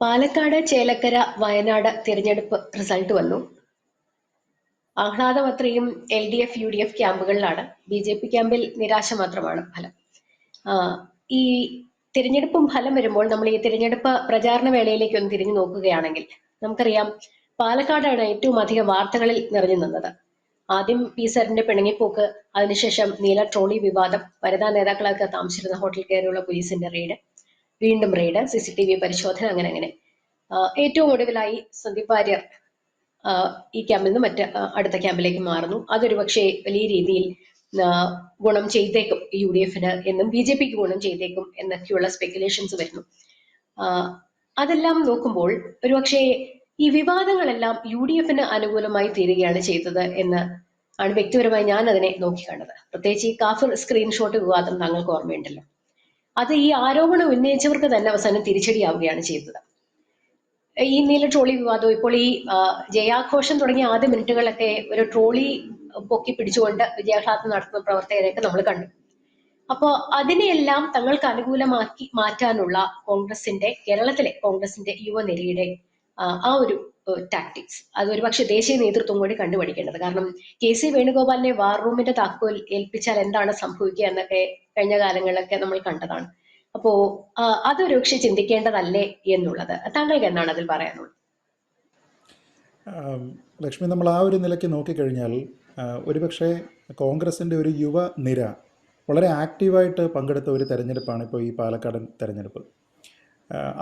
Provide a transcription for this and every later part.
പാലക്കാട് ചേലക്കര വയനാട് തിരഞ്ഞെടുപ്പ് റിസൾട്ട് വന്നു. ആഹ്ലാദമത്രയും L D F U D F ക്യാമ്പുകളിലാണ്. B J P ക്യാമ്പിൽ നിരാശ മാത്രമാണ് ഫലം. ഈ തിരഞ്ഞെടുപ്പും ഫലം വരുമ്പോൾ നമ്മൾ ഈ തിരഞ്ഞെടുപ്പ് പ്രചാരണ വേളയിലേക്ക് ഒന്ന് തിരിഞ്ഞു നോക്കുകയാണെങ്കിൽ നമുക്കറിയാം പാലക്കാടാണ് ഏറ്റവും അധികം വാർത്തകളിൽ നിറഞ്ഞു നിന്നത്. ആദ്യം പി സാറിന്റെ പിണങ്ങിപ്പോക്ക് അതിനുശേഷം നീല ട്രോളി വിവാദം വനിതാ നേതാക്കളൊക്കെ താമസിച്ചിരുന്ന ഹോട്ടൽ കയറിയുള്ള പോലീസിന്റെ റെയ്ഡ് വീണ്ടും raid C C T V പരിശോധന അങ്ങനെ അങ്ങനെ. ഏറ്റവും ഒടുവിലായി സന്ദീപ് വാര്യർ ഈ ക്യാമ്പിൽ നിന്ന് മറ്റ് അടുത്ത ക്യാമ്പിലേക്ക് മാറുന്നു. അതൊരു പക്ഷേ വലിയ രീതിയിൽ ഗുണം ചെയ്തേക്കും യു ഡി എഫിന് എന്നും ബി ജെ പിക്ക് ഗുണം ചെയ്തേക്കും എന്നൊക്കെയുള്ള സ്പെക്കുലേഷൻസ് വരുന്നു. അതെല്ലാം നോക്കുമ്പോൾ ഒരുപക്ഷെ ഈ വിവാദങ്ങളെല്ലാം യു ഡി എഫിന് അനുകൂലമായി തീരുകയാണ് ചെയ്തത് എന്ന് ആണ് വ്യക്തിപരമായി ഞാൻ അതിനെ നോക്കിക്കാണുന്നത്. പ്രത്യേകിച്ച് ഈ കാഫിർ സ്ക്രീൻഷോട്ട് വിവാദം താങ്കൾക്ക് ഓർമ്മയുണ്ടല്ലോ. അത് ഈ ആരോപണം ഉന്നയിച്ചവർക്ക് തന്നെ അവസാനം തിരിച്ചടിയാവുകയാണ് ചെയ്തത്. ഈ നീല ട്രോളി വിവാദവും ഇപ്പോൾ ഈ ജയാഘോഷം തുടങ്ങിയ ആദ്യ മിനിറ്റുകളൊക്കെ ഒരു ട്രോളി പൊക്കി പിടിച്ചുകൊണ്ട് വിജയാഹ്ലാദം നടത്തുന്ന പ്രവർത്തകരെയൊക്കെ നമ്മൾ കണ്ടു. അപ്പോ അതിനെയെല്ലാം തങ്ങൾക്ക് അനുകൂലമാക്കി മാറ്റാനുള്ള കോൺഗ്രസിന്റെ കേരളത്തിലെ കോൺഗ്രസിന്റെ യുവനിരയുടെ ആ ഒരു ടാക്ടിക്സ് അത് ഒരുപക്ഷെ ദേശീയ നേതൃത്വം കൂടി കണ്ടുപഠിക്കേണ്ടത്. കാരണം കെ സി വേണുഗോപാലിനെ വാർ റൂമിന്റെ താക്കോൽ ഏൽപ്പിച്ചാൽ എന്താണ് സംഭവിക്കുക എന്നൊക്കെ കഴിഞ്ഞ കാലങ്ങളിലൊക്കെ നമ്മൾ കണ്ടതാണ്. അപ്പോ അതൊരു പക്ഷെ ചിന്തിക്കേണ്ടതല്ലേ എന്നുള്ളത്. താങ്കൾക്ക് എന്താണ് അതിൽ പറയാനുള്ളത്? ലക്ഷ്മി നമ്മൾ ആ ഒരു നിലയ്ക്ക് നോക്കിക്കഴിഞ്ഞാൽ ഒരുപക്ഷെ കോൺഗ്രസിന്റെ ഒരു യുവ നിര വളരെ ആക്റ്റീവായിട്ട് പങ്കെടുത്ത ഒരു തെരഞ്ഞെടുപ്പാണ് ഇപ്പോൾ ഈ പാലക്കാടൻ തെരഞ്ഞെടുപ്പ്.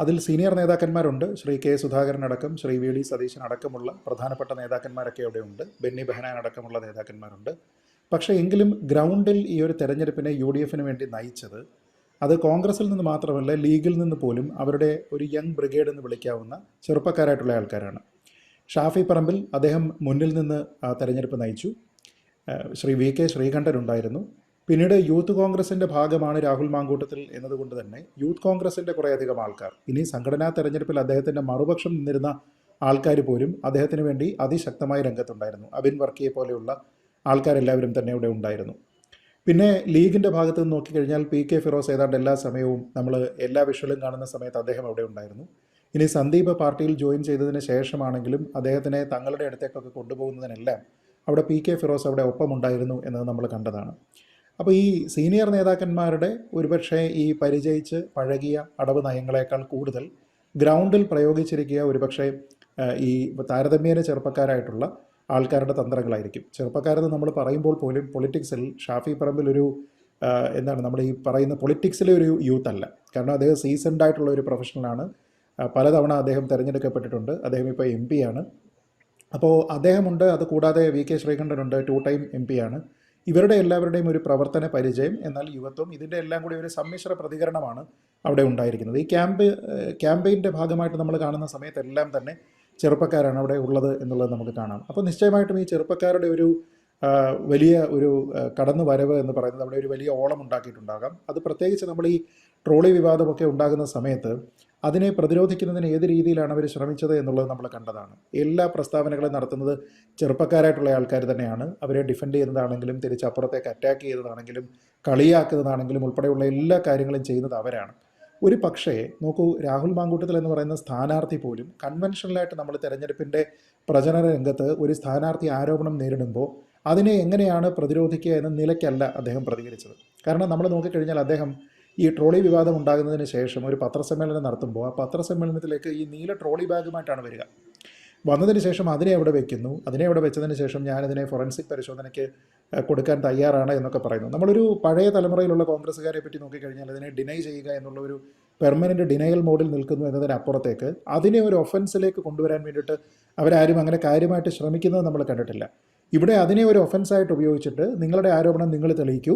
അതിൽ സീനിയർ നേതാക്കന്മാരുണ്ട്. ശ്രീ കെ സുധാകരൻ അടക്കം ശ്രീ വി ഡി സതീശൻ അടക്കമുള്ള പ്രധാനപ്പെട്ട നേതാക്കന്മാരൊക്കെ അവിടെ ഉണ്ട്. ബെന്നി ബെഹനാൻ അടക്കമുള്ള നേതാക്കന്മാരുണ്ട്. പക്ഷേ എങ്കിലും ഗ്രൗണ്ടിൽ ഈ ഒരു തെരഞ്ഞെടുപ്പിനെ യു ഡി എഫിന് വേണ്ടി നയിച്ചത് അത് കോൺഗ്രസിൽ നിന്ന് മാത്രമല്ല ലീഗിൽ നിന്ന് പോലും അവരുടെ ഒരു യങ് ബ്രിഗേഡ് എന്ന് വിളിക്കാവുന്ന ചെറുപ്പക്കാരായിട്ടുള്ള ആൾക്കാരാണ്. ഷാഫി പറമ്പിൽ അദ്ദേഹം മുന്നിൽ നിന്ന് തെരഞ്ഞെടുപ്പ് നയിച്ചു. ശ്രീ വി കെ ശ്രീകണ്ഠൻ ഉണ്ടായിരുന്നു. പിന്നീട് യൂത്ത് കോൺഗ്രസിന്റെ ഭാഗമാണ് രാഹുൽ മാങ്കൂട്ടത്തിൽ എന്നതുകൊണ്ട് തന്നെ യൂത്ത് കോൺഗ്രസിന്റെ കുറേയധികം ആൾക്കാർ. ഇനി സംഘടനാ തെരഞ്ഞെടുപ്പിൽ അദ്ദേഹത്തിന്റെ മറുപക്ഷം നിന്നിരുന്ന ആൾക്കാർ പോലും അദ്ദേഹത്തിന് വേണ്ടി അതിശക്തമായ രംഗത്തുണ്ടായിരുന്നു. അബിൻ വർക്കിയെ പോലെയുള്ള ആൾക്കാരെല്ലാവരും തന്നെ ഇവിടെ ഉണ്ടായിരുന്നു. പിന്നെ ലീഗിന്റെ ഭാഗത്ത് നിന്ന് നോക്കിക്കഴിഞ്ഞാൽ പി കെ ഫിറോസ് ഏതാണ്ട് എല്ലാ സമയവും നമ്മൾ എല്ലാ വിഷ്വലും കാണുന്ന സമയത്ത് അദ്ദേഹം അവിടെ ഉണ്ടായിരുന്നു. ഇനി സന്ദീപ് പാർട്ടിയിൽ ജോയിൻ ചെയ്തതിന് ശേഷമാണെങ്കിലും അദ്ദേഹത്തിനെ തങ്ങളുടെ അടുത്തേക്കൊക്കെ കൊണ്ടുപോകുന്നതിനെല്ലാം അവിടെ പി കെ ഫിറോസ് അവിടെ ഒപ്പമുണ്ടായിരുന്നു എന്നത് നമ്മൾ കണ്ടതാണ്. അപ്പോൾ ഈ സീനിയർ നേതാക്കന്മാരുടെ ഒരുപക്ഷെ ഈ പരിചയിച്ച് പഴകിയ അടവ് നയങ്ങളെക്കാൾ കൂടുതൽ ഗ്രൗണ്ടിൽ പ്രയോഗിച്ചിരിക്കുക ഒരുപക്ഷെ ഈ താരതമ്യേന ചെറുപ്പക്കാരായിട്ടുള്ള ആൾക്കാരുടെ തന്ത്രങ്ങളായിരിക്കും. ചെറുപ്പക്കാരെന്ന് നമ്മൾ പറയുമ്പോൾ പോലും പൊളിറ്റിക്സിൽ ഷാഫി പറമ്പിൽ ഒരു എന്താണ് നമ്മൾ ഈ പറയുന്ന പൊളിറ്റിക്സിലെ ഒരു യൂത്ത് അല്ല. കാരണം അദ്ദേഹം സീസൺഡ് ആയിട്ടുള്ള ഒരു പ്രൊഫഷണലാണ്. പലതവണ അദ്ദേഹം തിരഞ്ഞെടുക്കപ്പെട്ടിട്ടുണ്ട്. അദ്ദേഹം ഇപ്പോൾ എം ആണ്. അപ്പോൾ അദ്ദേഹമുണ്ട്. അത് കൂടാതെ വി കെ ശ്രീകണ്ഠനുണ്ട്. ടു ടൈം എം ആണ്. ഇവരുടെ എല്ലാവരുടെയും ഒരു പ്രവർത്തന പരിചയം. എന്നാൽ യുവത്വം ഇതിന്റെ എല്ലാം കൂടി ഒരു സമ്മിശ്ര പ്രതികരണമാണ് അവിടെ ഉണ്ടായിരിക്കുന്നത്. ഈ ക്യാമ്പ് ക്യാമ്പയിന്റെ ഭാഗമായിട്ട് നമ്മൾ കാണുന്ന സമയത്തെല്ലാം തന്നെ ചെറുപ്പക്കാരാണ് അവിടെ ഉള്ളത് എന്നുള്ളത് നമുക്ക് കാണാം. അപ്പോൾ നിശ്ചയമായിട്ടും ഈ ചെറുപ്പക്കാരുടെ ഒരു വലിയ ഒരു കടന്നു വരവ് എന്ന് പറയുന്നത് അവിടെ ഒരു വലിയ ഓളം ഉണ്ടാക്കിയിട്ടുണ്ടാകാം. അത് പ്രത്യേകിച്ച് നമ്മൾ ഈ ട്രോളി വിവാദമൊക്കെ ഉണ്ടാകുന്ന സമയത്ത് അതിനെ പ്രതിരോധിക്കുന്നതിന് ഏത് രീതിയിലാണ് അവർ ശ്രമിച്ചത് എന്നുള്ളത് നമ്മൾ കണ്ടതാണ്. എല്ലാ പ്രസ്താവനകളും നടത്തുന്നത് ചെറുപ്പക്കാരായിട്ടുള്ള ആൾക്കാർ തന്നെയാണ്. അവരെ ഡിഫെൻഡ് ചെയ്യുന്നതാണെങ്കിലും തിരിച്ചപ്പുറത്തേക്ക് അറ്റാക്ക് ചെയ്തതാണെങ്കിലും കളിയാക്കുന്നതാണെങ്കിലും ഉൾപ്പെടെയുള്ള എല്ലാ കാര്യങ്ങളും ചെയ്യുന്നത് അവരാണ്. ഒരു പക്ഷേ നോക്കൂ രാഹുൽ മാങ്കൂട്ടത്തിൽ എന്ന് പറയുന്ന സ്ഥാനാർത്ഥി പോലും കൺവെൻഷനലായിട്ട് നമ്മൾ തെരഞ്ഞെടുപ്പിന്റെ പ്രചരണ രംഗത്ത് ഒരു സ്ഥാനാർത്ഥി ആരോപണം നേരിടുമ്പോൾ അതിനെ എങ്ങനെയാണ് പ്രതിരോധിക്കുക എന്ന നിലയ്ക്കല്ല അദ്ദേഹം പ്രതികരിച്ചത്. കാരണം നമ്മൾ നോക്കിക്കഴിഞ്ഞാൽ അദ്ദേഹം ഈ ട്രോളി വിവാദം ഉണ്ടാകുന്നതിന് ശേഷം ഒരു പത്രസമ്മേളനം നടത്തുമ്പോൾ ആ പത്രസമ്മേളനത്തിലേക്ക് ഈ നീല ട്രോളി ബാഗുമായിട്ടാണ് വരിക. വന്നതിന് ശേഷം അതിനെ അവിടെ വെക്കുന്നു. അതിനെ അവിടെ വെച്ചതിന് ശേഷം ഞാനതിനെ ഫോറൻസിക് പരിശോധനയ്ക്ക് കൊടുക്കാൻ തയ്യാറാണ് എന്നൊക്കെ പറയുന്നു. നമ്മളൊരു പഴയ തലമുറയിലുള്ള കോൺഗ്രസ്സുകാരെ പറ്റി നോക്കിക്കഴിഞ്ഞാൽ അതിനെ ഡിനൈ ചെയ്യുക എന്നുള്ള ഒരു പെർമനന്റ് ഡിനയൽ മോഡിൽ നിൽക്കുന്നു എന്നതിനപ്പുറത്തേക്ക് അതിനെ ഒരു ഒഫൻസിലേക്ക് കൊണ്ടുവരാൻ വേണ്ടിയിട്ട് അവരാരും അങ്ങനെ കാര്യമായിട്ട് ശ്രമിക്കുന്നത് നമ്മൾ കണ്ടിട്ടില്ല. ഇവിടെ അതിനെ ഒരു ഒഫൻസായിട്ട് ഉപയോഗിച്ചിട്ട് നിങ്ങളുടെ ആരോപണം നിങ്ങൾ തെളിയിക്കൂ.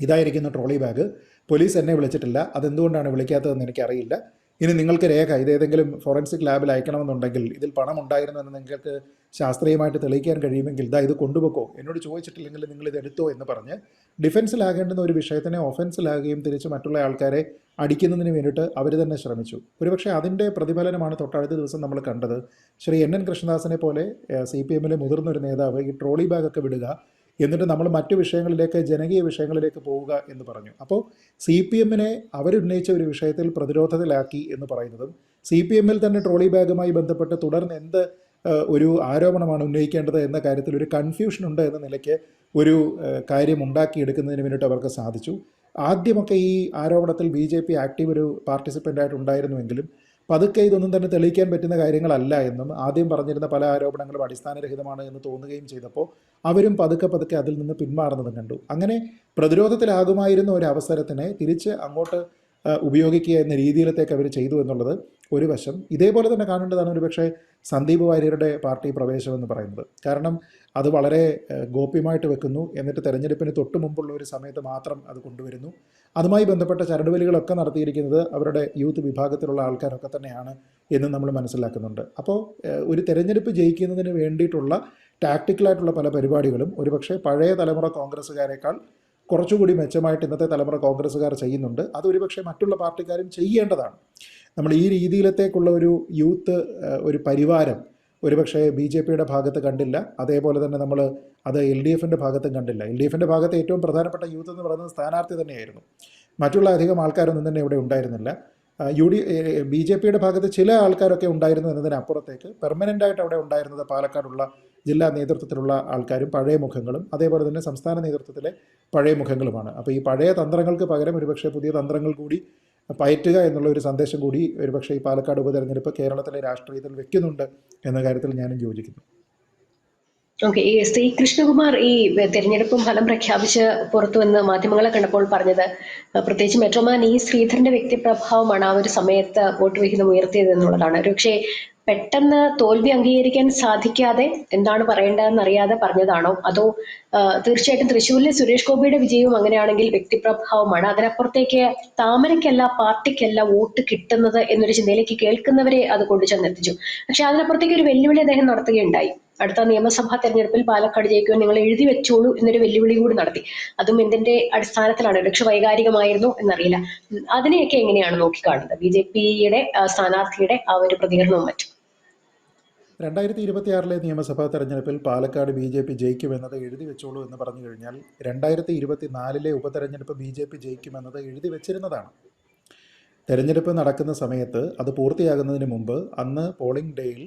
ഇതായിരിക്കുന്ന ട്രോളി ബാഗ്. പോലീസ് എന്നെ വിളിച്ചിട്ടില്ല. അതെന്തുകൊണ്ടാണ് വിളിക്കാത്തതെന്ന് എനിക്കറിയില്ല. ഇനി നിങ്ങൾക്ക് രേഖ ഇത് ഏതെങ്കിലും ഫോറൻസിക് ലാബിൽ അയക്കണമെന്നുണ്ടെങ്കിൽ ഇതിൽ പണം ഉണ്ടായിരുന്നു എന്ന് നിങ്ങൾക്ക് ശാസ്ത്രീയമായിട്ട് തെളിയിക്കാൻ കഴിയുമെങ്കിൽ ഇതാ ഇത് കൊണ്ടുപോക്കോ എന്നോട് ചോദിച്ചിട്ടില്ലെങ്കിൽ നിങ്ങൾ ഇത് എടുത്തോ എന്ന് പറഞ്ഞ് ഡിഫൻസിലാകേണ്ടുന്ന ഒരു വിഷയത്തിനെ ഒഫൻസിലാകുകയും തിരിച്ച് മറ്റുള്ള ആൾക്കാരെ അടിക്കുന്നതിന് വേണ്ടിയിട്ട് അവർ തന്നെ ശ്രമിച്ചു. ഒരുപക്ഷെ അതിന്റെ പ്രതിഫലനമാണ് തൊട്ടടുത്ത ദിവസം നമ്മൾ കണ്ടത്. ശ്രീ എൻ എൻ കൃഷ്ണദാസിനെ പോലെ സി പി എമ്മിലെ മുതിർന്നൊരു നേതാവ് ഈ ട്രോളി ബാഗൊക്കെ വിടുക എന്നിട്ട് നമ്മൾ മറ്റു വിഷയങ്ങളിലേക്ക് ജനകീയ വിഷയങ്ങളിലേക്ക് പോവുക എന്ന് പറഞ്ഞു. അപ്പോൾ സി പി എമ്മിനെ അവരുന്നയിച്ച ഒരു വിഷയത്തിൽ പ്രതിരോധത്തിലാക്കി എന്ന് പറയുന്നതും സി പി എമ്മിൽ തന്നെ ട്രോളി ബാഗുമായി ബന്ധപ്പെട്ട് തുടർന്ന് എന്ത് ഒരു ആരോപണമാണ് ഉന്നയിക്കേണ്ടത് എന്ന കാര്യത്തിൽ ഒരു കൺഫ്യൂഷൻ ഉണ്ട് എന്ന നിലയ്ക്ക് ഒരു കാര്യം ഉണ്ടാക്കിയെടുക്കുന്നതിന് വേണ്ടിയിട്ട് അവർക്ക് സാധിച്ചു. ആദ്യമൊക്കെ ഈ ആരോപണത്തിൽ ബി ജെ പി ആക്റ്റീവ് ഒരു പാർട്ടിസിപ്പന്റായിട്ട് ഉണ്ടായിരുന്നുവെങ്കിലും പതുക്കെ ഇതൊന്നും തന്നെ തെളിയിക്കാൻ പറ്റുന്ന കാര്യങ്ങളല്ല എന്നും ആദ്യം പറഞ്ഞിരുന്ന പല ആരോപണങ്ങളും അടിസ്ഥാനരഹിതമാണ് എന്ന് തോന്നുകയും ചെയ്തപ്പോൾ അവരും പതുക്കെ പതുക്കെ അതിൽ നിന്ന് പിന്മാറുന്നതും കണ്ടു. അങ്ങനെ പ്രതിരോധത്തിലാകുമായിരുന്ന ഒരു അവസരത്തിനെ തിരിച്ച് അങ്ങോട്ട് ഉപയോഗിക്കുക എന്ന രീതിയിലത്തേക്ക് അവർ ചെയ്തു എന്നുള്ളത് ഒരു വശം. ഇതേപോലെ തന്നെ കാണേണ്ടതാണ് ഒരു പക്ഷേ സന്ദീപ് വാര്യരുടെ പാർട്ടി പ്രവേശം എന്ന് പറയുന്നത്. കാരണം അത് വളരെ ഗോപ്യമായിട്ട് വെക്കുന്നു. എന്നിട്ട് തെരഞ്ഞെടുപ്പിന് തൊട്ട് മുമ്പുള്ള ഒരു സമയത്ത് മാത്രം അത് കൊണ്ടുവരുന്നു. അതുമായി ബന്ധപ്പെട്ട ചരടുവലികളൊക്കെ നടത്തിയിരിക്കുന്നത് അവരുടെ യൂത്ത് വിഭാഗത്തിലുള്ള ആൾക്കാരൊക്കെ തന്നെയാണ് എന്ന് നമ്മൾ മനസ്സിലാക്കുന്നുണ്ട്. അപ്പോൾ ഒരു തെരഞ്ഞെടുപ്പ് ജയിക്കുന്നതിന് വേണ്ടിയിട്ടുള്ള ടാക്ടിക്കലായിട്ടുള്ള പല പരിപാടികളും ഒരുപക്ഷെ പഴയ തലമുറ കോൺഗ്രസ്സുകാരേക്കാൾ കുറച്ചുകൂടി മെച്ചമായിട്ട് ഇന്നത്തെ തലമുറ കോൺഗ്രസ്സുകാർ ചെയ്യുന്നുണ്ട്. അത് ഒരുപക്ഷെ മറ്റുള്ള പാർട്ടിക്കാരും ചെയ്യേണ്ടതാണ്. നമ്മൾ ഈ രീതിയിലത്തേക്കുള്ള ഒരു യൂത്ത് ഒരു പരിവാരം ഒരുപക്ഷെ ബി ജെ പിയുടെ ഭാഗത്ത് കണ്ടില്ല. അതേപോലെ തന്നെ നമ്മൾ അത് എൽ ഡി എഫിന്റെ ഭാഗത്തും കണ്ടില്ല. എൽ ഡി എഫിന്റെ ഭാഗത്ത് ഏറ്റവും പ്രധാനപ്പെട്ട യൂത്ത് എന്ന് പറയുന്നത് സ്ഥാനാർത്ഥി തന്നെയായിരുന്നു. മറ്റുള്ള അധികം ആൾക്കാരൊന്നും തന്നെ ഇവിടെ ഉണ്ടായിരുന്നില്ല. യു ഡി ബി ജെ പിയുടെ ഭാഗത്ത് ചില ആൾക്കാരൊക്കെ ഉണ്ടായിരുന്നു എന്നതിനപ്പുറത്തേക്ക് പെർമനന്റ് ആയിട്ട് അവിടെ ഉണ്ടായിരുന്നത് പാലക്കാടുള്ള ജില്ലാ നേതൃത്വത്തിലുള്ള ആൾക്കാരും പഴയ മുഖങ്ങളും അതേപോലെ തന്നെ സംസ്ഥാന നേതൃത്വത്തിലെ പഴയ മുഖങ്ങളുമാണ്. അപ്പോൾ ഈ പഴയ തന്ത്രങ്ങൾക്ക് പകരം ഒരുപക്ഷെ പുതിയ തന്ത്രങ്ങൾ കൂടി പയറ്റുക എന്നുള്ള ഒരു സന്ദേശം കൂടി ഒരുപക്ഷെ ഈ പാലക്കാട് ഉപതെരഞ്ഞെടുപ്പ് കേരളത്തിലെ രാഷ്ട്രീയത്തിൽ വെക്കുന്നുണ്ട് എന്ന കാര്യത്തിൽ ഞാനും യോജിക്കുന്നു. ഓക്കെ ഈ ശ്രീ കൃഷ്ണകുമാർ ഈ തെരഞ്ഞെടുപ്പ് ഫലം പ്രഖ്യാപിച്ച് പുറത്തു വന്ന് മാധ്യമങ്ങളെ കണ്ടപ്പോൾ പറഞ്ഞത് പ്രത്യേകിച്ച് മെട്രോമാൻ ഈ ശ്രീധരന്റെ വ്യക്തിപ്രഭാവമാണ് ആ ഒരു സമയത്ത് വോട്ട് വിഹിതം ഉയർത്തിയത് എന്നുള്ളതാണ്. ഒരുപക്ഷെ പെട്ടെന്ന് തോൽവി അംഗീകരിക്കാൻ സാധിക്കാതെ എന്താണ് പറയേണ്ടതെന്ന് അറിയാതെ പറഞ്ഞതാണോ? അതോ തീർച്ചയായിട്ടും തൃശ്ശൂരിലെ സുരേഷ് ഗോപിയുടെ വിജയവും അങ്ങനെയാണെങ്കിൽ വ്യക്തിപ്രഭാവമാണ് അതിനപ്പുറത്തേക്ക് താമരയ്ക്കല്ല പാർട്ടിക്കല്ല വോട്ട് കിട്ടുന്നത് എന്നൊരു ചിന്തയിലേക്ക് കേൾക്കുന്നവരെ അത് കൊണ്ടുചെന്നെത്തിച്ചു. പക്ഷെ അതിനപ്പുറത്തേക്ക് ഒരു വെല്ലുവിളി അദ്ദേഹം നടത്തുകയുണ്ടായി. അടുത്ത നിയമസഭാ തെരഞ്ഞെടുപ്പിൽ പാലക്കാട് ജയിക്കുവാൻ നിങ്ങൾ എഴുതി വെച്ചോളൂ എന്നൊരു വെല്ലുവിളി കൂടി നടത്തി. അതും എന്തിന്റെ അടിസ്ഥാനത്തിലാണ്? ഒരുപക്ഷെ വൈകാരികമായിരുന്നു എന്നറിയില്ല. അതിനെയൊക്കെ എങ്ങനെയാണ് നോക്കിക്കാണുന്നത്? ബി ജെ പിയുടെ സ്ഥാനാർത്ഥിയുടെ ആ ഒരു പ്രതികരണവും മറ്റും. രണ്ടായിരത്തി ഇരുപത്തിയാറിലെ നിയമസഭാ തെരഞ്ഞെടുപ്പിൽ പാലക്കാട് ബി ജെ പി ജയിക്കുമെന്നത് എഴുതി വെച്ചോളൂ എന്ന് പറഞ്ഞു കഴിഞ്ഞാൽ രണ്ടായിരത്തി ഇരുപത്തിനാലിലെ ഉപതെരഞ്ഞെടുപ്പ് ബി ജെ പി ജയിക്കുമെന്നത് എഴുതി വെച്ചിരുന്നതാണ്. തെരഞ്ഞെടുപ്പ് നടക്കുന്ന സമയത്ത് അത് പൂർത്തിയാകുന്നതിന് മുമ്പ് അന്ന് പോളിംഗ് ഡേയിൽ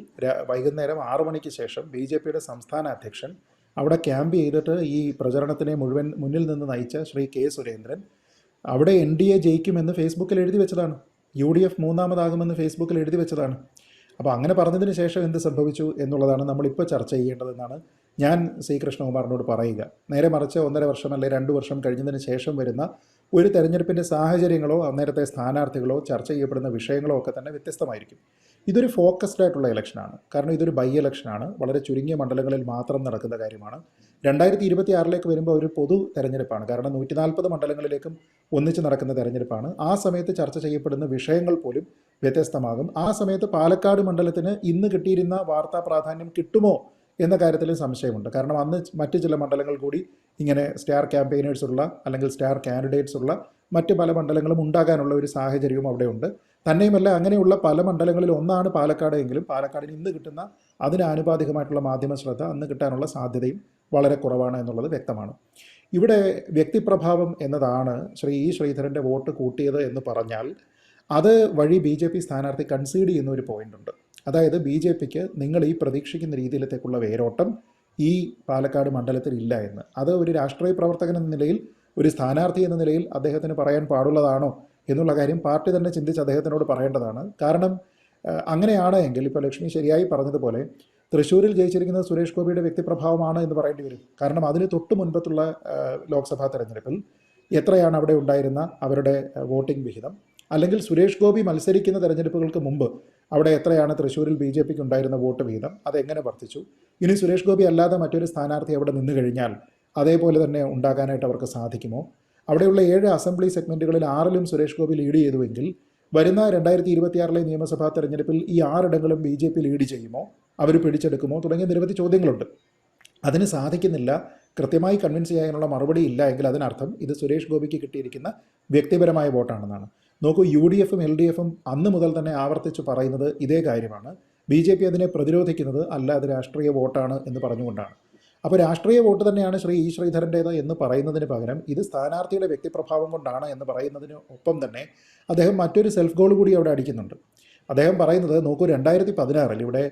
വൈകുന്നേരം ആറു മണിക്ക് ശേഷം ബി ജെ പിയുടെ സംസ്ഥാന അധ്യക്ഷൻ അവിടെ ക്യാമ്പ് ചെയ്തിട്ട് ഈ പ്രചരണത്തിനെ മുഴുവൻ മുന്നിൽ നിന്ന് നയിച്ച ശ്രീ കെ സുരേന്ദ്രൻ അവിടെ എൻ ഡി എ ജയിക്കുമെന്ന് ഫേസ്ബുക്കിൽ എഴുതി വെച്ചതാണ്. യു ഡി എഫ് മൂന്നാമതാകുമെന്ന് ഫേസ്ബുക്കിൽ എഴുതി വെച്ചതാണ്. അപ്പോൾ അങ്ങനെ പറഞ്ഞതിന് ശേഷം എന്ത് സംഭവിച്ചു എന്നുള്ളതാണ് നമ്മളിപ്പോൾ ചർച്ച ചെയ്യേണ്ടതെന്നാണ് ഞാൻ ശ്രീകൃഷ്ണകുമാറിനോട് കൃഷ്ണകുമാറിനോട് പറയുക. നേരെ മറിച്ച് ഒന്നര വർഷം അല്ലെങ്കിൽ രണ്ട് വർഷം കഴിഞ്ഞതിന് ശേഷം വരുന്ന ഒരു തെരഞ്ഞെടുപ്പിന്റെ സാഹചര്യങ്ങളോ അന്നേരത്തെ സ്ഥാനാർത്ഥികളോ ചർച്ച ചെയ്യപ്പെടുന്ന വിഷയങ്ങളോ ഒക്കെ തന്നെ വ്യത്യസ്തമായിരിക്കും. ഇതൊരു ഫോക്കസ്ഡ് ആയിട്ടുള്ള ഇലക്ഷനാണ് കാരണം ഇതൊരു ബൈ ഇലക്ഷനാണ് വളരെ ചുരുങ്ങിയ മണ്ഡലങ്ങളിൽ മാത്രം നടക്കുന്ന കാര്യമാണ്. രണ്ടായിരത്തി ഇരുപത്തി ആറിലേക്ക് വരുമ്പോൾ ഒരു പൊതു തെരഞ്ഞെടുപ്പാണ്. കാരണം നൂറ്റി നാൽപ്പത് മണ്ഡലങ്ങളിലേക്കും ഒന്നിച്ച് നടക്കുന്ന തെരഞ്ഞെടുപ്പാണ്. ആ സമയത്ത് ചർച്ച ചെയ്യപ്പെടുന്ന വിഷയങ്ങൾ പോലും വ്യത്യസ്തമാകും. ആ സമയത്ത് പാലക്കാട് മണ്ഡലത്തിന് ഇന്ന് കിട്ടിയിരുന്ന വാർത്താ പ്രാധാന്യം കിട്ടുമോ എന്ന കാര്യത്തിൽ സംശയമുണ്ട്. കാരണം അന്ന് മറ്റ് ചില മണ്ഡലങ്ങൾ കൂടി ഇങ്ങനെ സ്റ്റാർ ക്യാമ്പയിനേഴ്സ് ഉള്ള അല്ലെങ്കിൽ സ്റ്റാർ കാൻഡിഡേറ്റ്സ് ഉള്ള മറ്റ് പല മണ്ഡലങ്ങളും ഉണ്ടാകാനുള്ള ഒരു സാഹചര്യവും അവിടെയുണ്ട്. തന്നെയുമല്ല അങ്ങനെയുള്ള പല മണ്ഡലങ്ങളിൽ ഒന്നാണ് പാലക്കാട് എങ്കിലും പാലക്കാടിന് ഇന്ന് കിട്ടുന്ന അതിന് ആനുപാതികമായിട്ടുള്ള മാധ്യമ ശ്രദ്ധ അന്ന് കിട്ടാനുള്ള സാധ്യതയും വളരെ കുറവാണ് എന്നുള്ളത് വ്യക്തമാണ്. ഇവിടെ വ്യക്തിപ്രഭാവം എന്നതാണ് ശ്രീ ഇ ശ്രീധരന്റെ വോട്ട് കൂട്ടിയത് എന്ന് പറഞ്ഞാൽ അത് വഴി ബി ജെ പി സ്ഥാനാർത്ഥി കൺസീഡ് ചെയ്യുന്ന ഒരു പോയിന്റ് ഉണ്ട്. അതായത് ബി ജെ പിക്ക് നിങ്ങൾ ഈ പ്രതീക്ഷിക്കുന്ന രീതിയിലത്തേക്കുള്ള വേരോട്ടം ഈ പാലക്കാട് മണ്ഡലത്തിൽ ഇല്ല എന്ന്. അത് ഒരു രാഷ്ട്രീയ പ്രവർത്തകൻ എന്ന നിലയിൽ ഒരു സ്ഥാനാർത്ഥി എന്ന നിലയിൽ അദ്ദേഹത്തിന് പറയാൻ പാടുള്ളതാണോ എന്നുള്ള കാര്യം പാർട്ടി തന്നെ ചിന്തിച്ച് അദ്ദേഹത്തിനോട് പറയേണ്ടതാണ്. കാരണം അങ്ങനെയാണ് എങ്കിൽ ഇപ്പോൾ ലക്ഷ്മി ശരിയായി പറഞ്ഞതുപോലെ തൃശ്ശൂരിൽ ജയിച്ചിരിക്കുന്നത് സുരേഷ് ഗോപിയുടെ വ്യക്തിപ്രഭാവമാണ് എന്ന് പറയേണ്ടി വരും. കാരണം അതിന് തൊട്ട് മുൻപത്തുള്ള ലോക്സഭാ തെരഞ്ഞെടുപ്പിൽ എത്രയാണ് അവിടെ ഉണ്ടായിരുന്ന അവരുടെ വോട്ടിംഗ് വിഹിതം? അല്ലെങ്കിൽ സുരേഷ് ഗോപി മത്സരിക്കുന്ന തെരഞ്ഞെടുപ്പുകൾക്ക് മുമ്പ് അവിടെ എത്രയാണ് തൃശ്ശൂരിൽ ബി ജെ പിക്ക് ഉണ്ടായിരുന്ന വോട്ട് വീതം? അതെങ്ങനെ വർദ്ധിച്ചു? ഇനി സുരേഷ് ഗോപി അല്ലാതെ മറ്റൊരു സ്ഥാനാർത്ഥി അവിടെ നിന്ന് കഴിഞ്ഞാൽ അതേപോലെ തന്നെ ഉണ്ടാകാനായിട്ട് അവർക്ക് സാധിക്കുമോ? അവിടെയുള്ള ഏഴ് അസംബ്ലി സെഗ്മെന്റുകളിൽ ആറിലും സുരേഷ് ഗോപി ലീഡ് ചെയ്തുവെങ്കിൽ വരുന്ന രണ്ടായിരത്തി ഇരുപത്തിയാറിലെ നിയമസഭാ തെരഞ്ഞെടുപ്പിൽ ഈ ആറിടങ്ങളും ബി ജെ പി ലീഡ് ചെയ്യുമോ? അവർ പിടിച്ചെടുക്കുമോ? തുടങ്ങിയ നിരവധി ചോദ്യങ്ങളുണ്ട്. അതിന് സാധിക്കുന്നില്ല. കൃത്യമായി കൺവിൻസ് ചെയ്യാനുള്ള മറുപടി ഇല്ല എങ്കിൽ അതിനർത്ഥം ഇത് സുരേഷ് ഗോപിക്ക് കിട്ടിയിരിക്കുന്ന വ്യക്തിപരമായ വോട്ടാണെന്നാണ്. നോക്കൂ യു ഡി എഫും എൽ ഡി എഫും അന്ന് മുതൽ തന്നെ ആവർത്തിച്ച് പറയുന്നത് ഇതേ കാര്യമാണ്. ബി ജെ പി അതിനെ പ്രതിരോധിക്കുന്നത് അല്ല അത് രാഷ്ട്രീയ വോട്ടാണ് എന്ന് പറഞ്ഞുകൊണ്ടാണ്. അപ്പോൾ രാഷ്ട്രീയ വോട്ട് തന്നെയാണ് ശ്രീ ഇ ശ്രീധരന്റേത് എന്ന് പറയുന്നതിന് പകരം ഇത് സ്ഥാനാർത്ഥിയുടെ വ്യക്തിപ്രഭാവം കൊണ്ടാണ് എന്ന് പറയുന്നതിന് ഒപ്പം തന്നെ അദ്ദേഹം മറ്റൊരു സെൽഫ് ഗോൾ കൂടി അവിടെ അടിക്കുന്നുണ്ട്. അദ്ദേഹം പറയുന്നത് നോക്കൂ രണ്ടായിരത്തി പതിനാറിൽ ഇവിടെ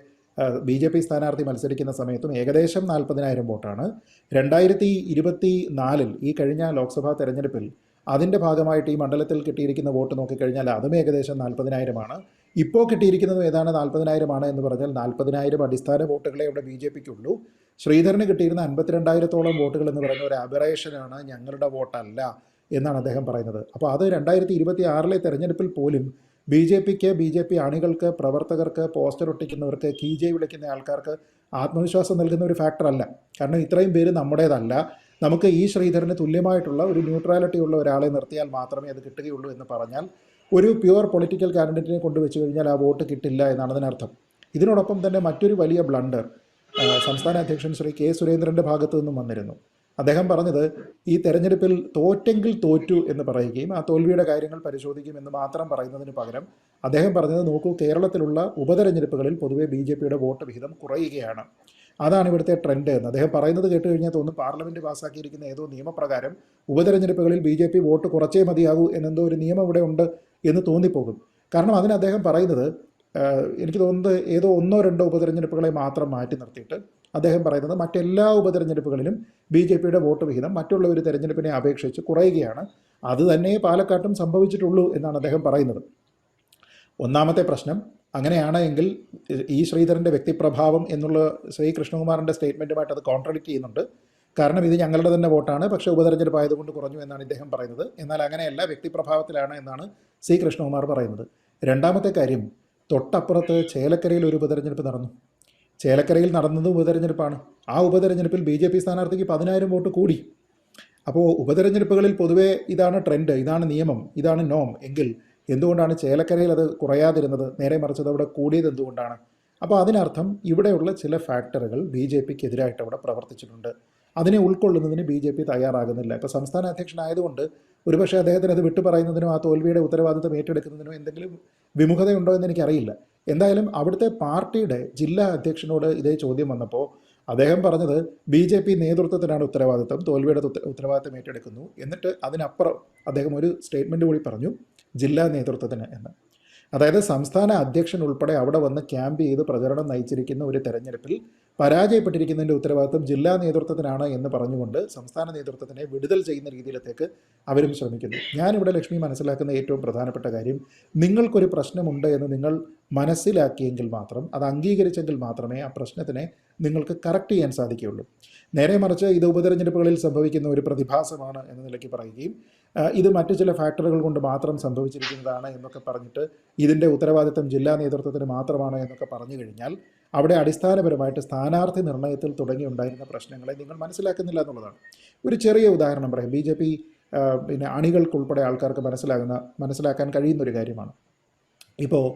ബി ജെ പി സ്ഥാനാർത്ഥി മത്സരിക്കുന്ന സമയത്തും ഏകദേശം നാൽപ്പതിനായിരം വോട്ടാണ്. രണ്ടായിരത്തി ഇരുപത്തി നാലിൽ ഈ കഴിഞ്ഞ ലോക്സഭാ തെരഞ്ഞെടുപ്പിൽ അതിന്റെ ഭാഗമായിട്ട് ഈ മണ്ഡലത്തിൽ കിട്ടിയിരിക്കുന്ന വോട്ട് നോക്കിക്കഴിഞ്ഞാൽ അതും ഏകദേശം നാൽപ്പതിനായിരമാണ്. ഇപ്പോൾ കിട്ടിയിരിക്കുന്നതും ഏതാണ്? നാൽപ്പതിനായിരമാണ് എന്ന് പറഞ്ഞാൽ നാൽപ്പതിനായിരം അടിസ്ഥാന വോട്ടുകളെ ഇവിടെ ബി ജെ പിക്കുള്ളൂ. ശ്രീധരന് കിട്ടിയിരുന്ന അൻപത്തിരണ്ടായിരത്തോളം വോട്ടുകൾ എന്ന് പറയുന്ന ഒരു അബറേഷനാണ് ഞങ്ങളുടെ വോട്ടല്ല എന്നാണ് അദ്ദേഹം പറയുന്നത്. അപ്പോൾ അത് രണ്ടായിരത്തി ഇരുപത്തി ആറിലെ തെരഞ്ഞെടുപ്പിൽ പോലും ബി ജെ പിക്ക് ബി ജെ പി അണികൾക്ക് പ്രവർത്തകർക്ക് പോസ്റ്റർ ഒട്ടിക്കുന്നവർക്ക് കീ ജെ വിളിക്കുന്ന ആൾക്കാർക്ക് ആത്മവിശ്വാസം നൽകുന്ന ഒരു ഫാക്ടറല്ല കാരണം ഇത്രയും പേര് നമ്മുടേതല്ല. നമുക്ക് ഈ ശ്രീധരന് തുല്യമായിട്ടുള്ള ഒരു ന്യൂട്രാലിറ്റി ഉള്ള ഒരാളെ നിർത്തിയാൽ മാത്രമേ അത് കിട്ടുകയുള്ളൂ എന്ന് പറഞ്ഞാൽ ഒരു പ്യുവർ പൊളിറ്റിക്കൽ കാൻഡിഡേറ്റിനെ കൊണ്ടുവച്ച് കഴിഞ്ഞാൽ ആ വോട്ട് കിട്ടില്ല എന്നാണ് അതിനർത്ഥം ഇതിനോടൊപ്പം തന്നെ മറ്റൊരു വലിയ ബ്ലണ്ടർ സംസ്ഥാന അധ്യക്ഷൻ ശ്രീ കെ സുരേന്ദ്രന്റെ ഭാഗത്തു നിന്നും വന്നിരുന്നു. അദ്ദേഹം പറഞ്ഞത് ഈ തെരഞ്ഞെടുപ്പിൽ തോറ്റെങ്കിൽ തോറ്റു എന്ന് പറയുകയും ആ തോൽവിയുടെ കാര്യങ്ങൾ പരിശോധിക്കുമെന്ന് മാത്രം പറയുന്നതിന് പകരം അദ്ദേഹം പറഞ്ഞത് നോക്കൂ കേരളത്തിലുള്ള ഉപതെരഞ്ഞെടുപ്പുകളിൽ പൊതുവെ ബി ജെ പിയുടെ വോട്ട് വിഹിതം കുറയുകയാണ്. അതാണ് ഇവിടുത്തെ ട്രെൻഡ് എന്ന്. അദ്ദേഹം പറയുന്നത് കേട്ട് കഴിഞ്ഞാൽ തോന്നുന്നു പാർലമെന്റ് പാസ്സാക്കിയിരിക്കുന്ന ഏതോ നിയമപ്രകാരം ഉപതെരഞ്ഞെടുപ്പുകളിൽ ബി ജെ പി വോട്ട് കുറച്ചേ മതിയാകൂ എന്നെന്തോ ഒരു നിയമം ഇവിടെ ഉണ്ട് എന്ന് തോന്നിപ്പോകും. കാരണം അതിന് അദ്ദേഹം പറയുന്നത് എനിക്ക് തോന്നുന്നത് ഏതോ ഒന്നോ രണ്ടോ ഉപതെരഞ്ഞെടുപ്പുകളെ മാത്രം മാറ്റി നിർത്തിയിട്ട് അദ്ദേഹം പറയുന്നത് മറ്റെല്ലാ ഉപതെരഞ്ഞെടുപ്പുകളിലും ബി ജെ പിയുടെ വോട്ട് വിഹിതം മറ്റുള്ള ഒരു തെരഞ്ഞെടുപ്പിനെ അപേക്ഷിച്ച് കുറയുകയാണ്. അത് തന്നെ പാലക്കാട്ടും സംഭവിച്ചിട്ടുള്ളൂ എന്നാണ് അദ്ദേഹം പറയുന്നത്. ഒന്നാമത്തെ പ്രശ്നം അങ്ങനെയാണ് എങ്കിൽ ഈ ശ്രീധരന്റെ വ്യക്തിപ്രഭാവം എന്നുള്ള ശ്രീ കൃഷ്ണകുമാറിന്റെ സ്റ്റേറ്റ്മെന്റുമായിട്ട് അത് കോൺട്രഡിക്റ്റ് ചെയ്യുന്നുണ്ട്. കാരണം ഇത് ഞങ്ങളുടെ തന്നെ വോട്ടാണ് പക്ഷേ ഉപതെരഞ്ഞെടുപ്പ് ആയതുകൊണ്ട് കുറഞ്ഞു എന്നാണ് ഇദ്ദേഹം പറയുന്നത്. എന്നാൽ അങ്ങനെയല്ല വ്യക്തിപ്രഭാവത്തിലാണ് എന്നാണ് സി കൃഷ്ണകുമാർ പറയുന്നത്. രണ്ടാമത്തെ കാര്യം തൊട്ടപ്പുറത്ത് ചേലക്കരയിൽ ഒരു ഉപതെരഞ്ഞെടുപ്പ് നടന്നു. ചേലക്കരയിൽ നടന്നതും ഉപതെരഞ്ഞെടുപ്പാണ്. ആ ഉപതെരഞ്ഞെടുപ്പിൽ ബി ജെ പി സ്ഥാനാർത്ഥിക്ക് പതിനായിരം വോട്ട് കൂടി. അപ്പോൾ ഉപതെരഞ്ഞെടുപ്പുകളിൽ പൊതുവേ ഇതാണ് ട്രെൻഡ് ഇതാണ് നിയമം ഇതാണ് നോം. എങ്കിൽ എന്തുകൊണ്ടാണ് ചേലക്കരയിൽ അത് കുറയാതിരുന്നത്? നേരെ മറിച്ചത് അവിടെ കൂടിയത് എന്തുകൊണ്ടാണ്? അപ്പോൾ അതിനർത്ഥം ഇവിടെയുള്ള ചില ഫാക്ടറുകൾ ബി ജെ പിക്ക് എതിരായിട്ട് അവിടെ പ്രവർത്തിച്ചിട്ടുണ്ട്. അതിനെ ഉൾക്കൊള്ളുന്നതിന് ബി ജെ പി തയ്യാറാകുന്നില്ല. ഇപ്പോൾ സംസ്ഥാന അധ്യക്ഷനായതുകൊണ്ട് ഒരുപക്ഷെ അദ്ദേഹത്തിന് അത് വിട്ടു പറയുന്നതിനോ ആ തോൽവിയുടെ ഉത്തരവാദിത്വം ഏറ്റെടുക്കുന്നതിനോ എന്തെങ്കിലും വിമുഖതയുണ്ടോ എന്ന് എനിക്കറിയില്ല. എന്തായാലും അവിടുത്തെ പാർട്ടിയുടെ ജില്ലാ അധ്യക്ഷനോട് ഇതേ ചോദ്യം വന്നപ്പോൾ അദ്ദേഹം പറഞ്ഞത് ബി ജെ പി നേതൃത്വത്തിനാണ് ഉത്തരവാദിത്തം തോൽവിയുടെ ഉത്തരവാദിത്തം ഏറ്റെടുക്കുന്നു. എന്നിട്ട് അതിനപ്പുറം അദ്ദേഹം ഒരു സ്റ്റേറ്റ്മെന്റ് കൂടി പറഞ്ഞു. ജില്ലാ നേതൃത്വത്തിന് എന്ന്. അതായത് സംസ്ഥാന അധ്യക്ഷൻ ഉൾപ്പെടെ അവിടെ വന്ന് ക്യാമ്പ് ചെയ്ത് പ്രചരണം നയിച്ചിരിക്കുന്ന ഒരു തെരഞ്ഞെടുപ്പിൽ പരാജയപ്പെട്ടിരിക്കുന്നതിന്റെ ഉത്തരവാദിത്വം ജില്ലാ നേതൃത്വത്തിനാണ് എന്ന് പറഞ്ഞുകൊണ്ട് സംസ്ഥാന നേതൃത്വത്തിനെ വിടുതൽ ചെയ്യുന്ന രീതിയിലത്തേക്ക് അവരും ശ്രമിക്കുന്നു. ഞാനിവിടെ ലക്ഷ്മി മനസ്സിലാക്കുന്ന ഏറ്റവും പ്രധാനപ്പെട്ട കാര്യം നിങ്ങൾക്കൊരു പ്രശ്നമുണ്ട് എന്ന് നിങ്ങൾ മനസ്സിലാക്കിയെങ്കിൽ മാത്രം അത് അംഗീകരിച്ചെങ്കിൽ മാത്രമേ ആ പ്രശ്നത്തിനെ നിങ്ങൾക്ക് കറക്റ്റ് ചെയ്യാൻ സാധിക്കുകയുള്ളൂ. നേരെ മറിച്ച് ഇത് ഉപതെരഞ്ഞെടുപ്പുകളിൽ സംഭവിക്കുന്ന ഒരു പ്രതിഭാസമാണ് എന്ന നിലയ്ക്ക് പറയുകയും ഇത് മറ്റു ചില ഫാക്ടറുകൾ കൊണ്ട് മാത്രം സംഭവിച്ചിരിക്കുന്നതാണ് എന്നൊക്കെ പറഞ്ഞിട്ട് ഇതിന്റെ ഉത്തരവാദിത്തം ജില്ലാ നേതൃത്വത്തിന് മാത്രമാണ് എന്നൊക്കെ പറഞ്ഞു കഴിഞ്ഞാൽ അവിടെ അടിസ്ഥാനപരമായിട്ട് സ്ഥാനാർത്ഥി നിർണയത്തിൽ തുടങ്ങിയുണ്ടായിരുന്ന പ്രശ്നങ്ങളെ നിങ്ങൾ മനസ്സിലാക്കുന്നില്ല എന്നുള്ളതാണ്. ഒരു ചെറിയ ഉദാഹരണം പറയാം. ബി ജെ പി പിന്നെ അണികൾക്കുൾപ്പെടെ ആൾക്കാർക്ക് മനസ്സിലാകുന്ന മനസ്സിലാക്കാൻ കഴിയുന്ന ഒരു കാര്യമാണ്. ഇപ്പോൾ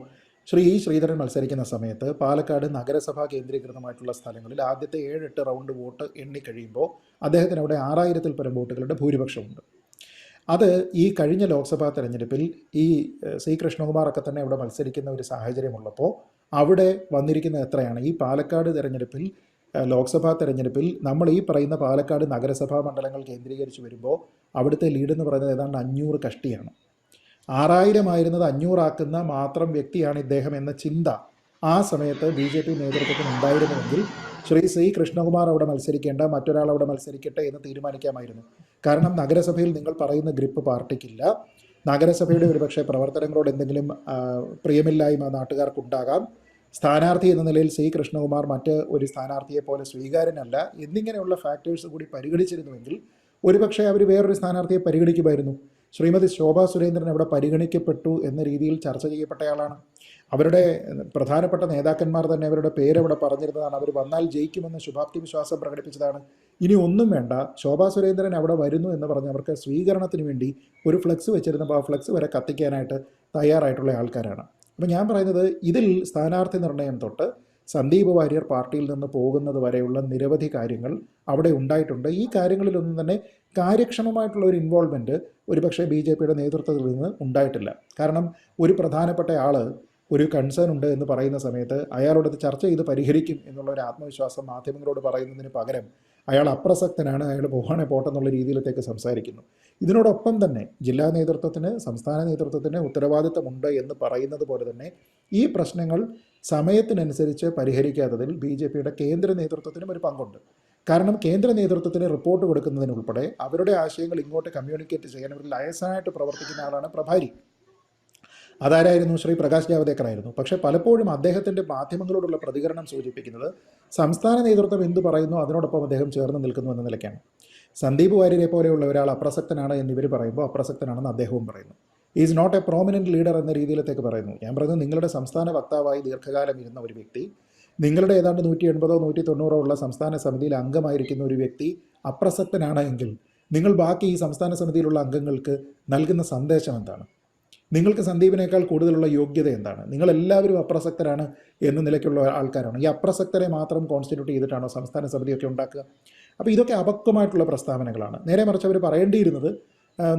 ശ്രീ ശ്രീധരൻ മത്സരിക്കുന്ന സമയത്ത് പാലക്കാട് നഗരസഭ കേന്ദ്രീകൃതമായിട്ടുള്ള സ്ഥലങ്ങളിൽ ആദ്യത്തെ ഏഴെട്ട് റൗണ്ട് വോട്ട് എണ്ണിക്കഴിയുമ്പോൾ അദ്ദേഹത്തിന് അവിടെ ആറായിരത്തിൽ പരം വോട്ടുകളുടെ ഭൂരിപക്ഷമുണ്ട്. അത് ഈ കഴിഞ്ഞ ലോക്സഭാ തെരഞ്ഞെടുപ്പിൽ ഈ സി കൃഷ്ണകുമാറൊക്കെ തന്നെ ഇവിടെ മത്സരിക്കുന്ന ഒരു സാഹചര്യമുള്ളപ്പോൾ അവിടെ വന്നിരിക്കുന്ന എത്രയാണ്? ഈ പാലക്കാട് തെരഞ്ഞെടുപ്പിൽ ലോക്സഭാ തെരഞ്ഞെടുപ്പിൽ നമ്മൾ ഈ പറയുന്ന പാലക്കാട് നഗരസഭാ മണ്ഡലങ്ങൾ കേന്ദ്രീകരിച്ച് വരുമ്പോൾ അവിടുത്തെ ലീഡ് എന്ന് പറയുന്നത് ഏതാണ്ട് അഞ്ഞൂറ് കഷ്ടിയാണ്. ആറായിരം ആയിരുന്നത് അഞ്ഞൂറാക്കുന്ന മാത്രം വ്യക്തിയാണ് ഇദ്ദേഹം എന്ന ചിന്ത ആ സമയത്ത് ബി ജെ പി നേതൃത്വത്തിന് ഉണ്ടായിരുന്നുവെങ്കിൽ ശ്രീ സി കൃഷ്ണകുമാർ അവിടെ മത്സരിക്കേണ്ട മറ്റൊരാൾ അവിടെ മത്സരിക്കട്ടെ എന്ന് തീരുമാനിക്കാമായിരുന്നു. കാരണം നഗരസഭയിൽ നിങ്ങൾ പറയുന്ന ഗ്രിപ്പ് പാർട്ടിക്കില്ല. നഗരസഭയുടെ ഒരുപക്ഷെ പ്രവർത്തനങ്ങളോട് എന്തെങ്കിലും പ്രിയമില്ലായ്മ നാട്ടുകാർക്കുണ്ടാകാം. സ്ഥാനാർത്ഥി എന്ന നിലയിൽ സി കൃഷ്ണകുമാർ മറ്റ് ഒരു സ്ഥാനാർത്ഥിയെ പോലെ സ്വീകാര്യനല്ല. എന്നിങ്ങനെയുള്ള ഫാക്ടേഴ്സ് കൂടി പരിഗണിച്ചിരുന്നുവെങ്കിൽ ഒരുപക്ഷെ അവർ വേറൊരു സ്ഥാനാർത്ഥിയെ പരിഗണിക്കുമായിരുന്നു. ശ്രീമതി ശോഭാ സുരേന്ദ്രൻ അവിടെ പരിഗണിക്കപ്പെട്ടു എന്ന രീതിയിൽ ചർച്ച ചെയ്യപ്പെട്ടയാളാണ്. അവരുടെ പ്രധാനപ്പെട്ട നേതാക്കന്മാർ തന്നെ അവരുടെ പേരവിടെ പറഞ്ഞിരുന്നതാണ്. അവർ വന്നാൽ ജയിക്കുമെന്ന് ശുഭാപ്തി വിശ്വാസം പ്രകടിപ്പിച്ചതാണ്. ഇനി ഒന്നും വേണ്ട. ശോഭാ സുരേന്ദ്രൻ അവിടെ വരുന്നു എന്ന് പറഞ്ഞ് അവർക്ക് സ്വീകരണത്തിന് വേണ്ടി ഒരു ഫ്ലെക്സ് വെച്ചിരുന്നപ്പോൾ ആ ഫ്ലെക്സ് വരെ കത്തിക്കാനായിട്ട് തയ്യാറായിട്ടുള്ള ആൾക്കാരാണ്. അപ്പോൾ ഞാൻ പറയുന്നത് ഇതിൽ സ്ഥാനാർത്ഥി നിർണയം തൊട്ട് സന്ദീപ് വാര്യർ പാർട്ടിയിൽ നിന്ന് പോകുന്നത് വരെയുള്ള നിരവധി കാര്യങ്ങൾ അവിടെ ഉണ്ടായിട്ടുണ്ട്. ഈ കാര്യങ്ങളിലൊന്നും തന്നെ കാര്യക്ഷമമായിട്ടുള്ള ഒരു ഇൻവോൾവ്മെന്റ് ഒരുപക്ഷെ ബി ജെ പിയുടെ നേതൃത്വത്തിൽ നിന്ന് ഉണ്ടായിട്ടില്ല. കാരണം ഒരു പ്രധാനപ്പെട്ട ആൾ ഒരു കൺസേൺ ഉണ്ട് എന്ന് പറയുന്ന സമയത്ത് അയാളോടത് ചർച്ച ചെയ്ത് പരിഹരിക്കും എന്നുള്ള ഒരു ആത്മവിശ്വാസം മാധ്യമങ്ങളോട് പറയുന്നതിന് പകരം അയാൾ അപ്രസക്തനാണ് അയാൾ പോകണേ പോട്ടെന്നുള്ള രീതിയിലത്തേക്ക് സംസാരിക്കുന്നു. ഇതിനോടൊപ്പം തന്നെ ജില്ലാ നേതൃത്വത്തിന് സംസ്ഥാന നേതൃത്വത്തിന് ഉത്തരവാദിത്തമുണ്ട് എന്ന് പറയുന്നത് പോലെ തന്നെ ഈ പ്രശ്നങ്ങൾ സമയത്തിനനുസരിച്ച് പരിഹരിക്കാത്തതിൽ ബി ജെ പിയുടെ കേന്ദ്ര നേതൃത്വത്തിനും ഒരു പങ്കുണ്ട്. കാരണം കേന്ദ്ര നേതൃത്വത്തിന് റിപ്പോർട്ട് കൊടുക്കുന്നതിനുൾപ്പെടെ അവരുടെ ആശയങ്ങൾ ഇങ്ങോട്ട് കമ്മ്യൂണിക്കേറ്റ് ചെയ്യാൻ ഒരു ലയസായിട്ട് പ്രവർത്തിക്കുന്ന ആളാണ് പ്രഭാരി. അതാരായിരുന്നു? ശ്രീ പ്രകാശ് ജാവദേക്കർ ആയിരുന്നു. പക്ഷേ പലപ്പോഴും അദ്ദേഹത്തിന്റെ മാധ്യമങ്ങളോടുള്ള പ്രതികരണം സൂചിപ്പിക്കുന്നത് സംസ്ഥാന നേതൃത്വം എന്തു പറയുന്നു അതിനോടൊപ്പം അദ്ദേഹം ചേർന്ന് നിൽക്കുന്നു എന്ന നിലയ്ക്കാണ്. സന്ദീപ് വാര്യരെ പോലെയുള്ള ഒരാൾ അപ്രസക്തനാണ് എന്നിവർ പറയുമ്പോൾ അപ്രസക്തനാണെന്ന് അദ്ദേഹവും പറയുന്നു. Is not a prominent leader എന്ന രീതിയിലത്തേക്ക് പറയുന്നു. ഞാൻ പറയുന്നത് നിങ്ങളുടെ സംസ്ഥാന വക്താവായി ദീർഘകാലം ഇരുന്ന ഒരു വ്യക്തി നിങ്ങളുടെ ഏതാണ്ട് നൂറ്റി എൺപതോ നൂറ്റി തൊണ്ണൂറോ ഉള്ള സംസ്ഥാന സമിതിയിൽ അംഗമായിരിക്കുന്ന ഒരു വ്യക്തി അപ്രസക്തനാണ് എങ്കിൽ നിങ്ങൾ ബാക്കി ഈ സംസ്ഥാന സമിതിയിലുള്ള അംഗങ്ങൾക്ക് നൽകുന്ന സന്ദേശം എന്താണ്? നിങ്ങൾക്ക് സന്ദീപിനേക്കാൾ കൂടുതലുള്ള യോഗ്യത എന്താണ്? നിങ്ങളെല്ലാവരും അപ്രസക്തരാണ് എന്ന നിലയ്ക്കുള്ള ആൾക്കാരാണ്. ഈ അപ്രസക്തരെ മാത്രം കോൺസ്റ്റിറ്റ്യൂട്ട് ചെയ്തിട്ടാണോ സംസ്ഥാന സമിതിയൊക്കെ ഉണ്ടാക്കുക? അപ്പോൾ ഇതൊക്കെ അപക്വമായിട്ടുള്ള പ്രസ്താവനകളാണ്. നേരെ മറിച്ച് അവർ പറയേണ്ടിയിരുന്നത്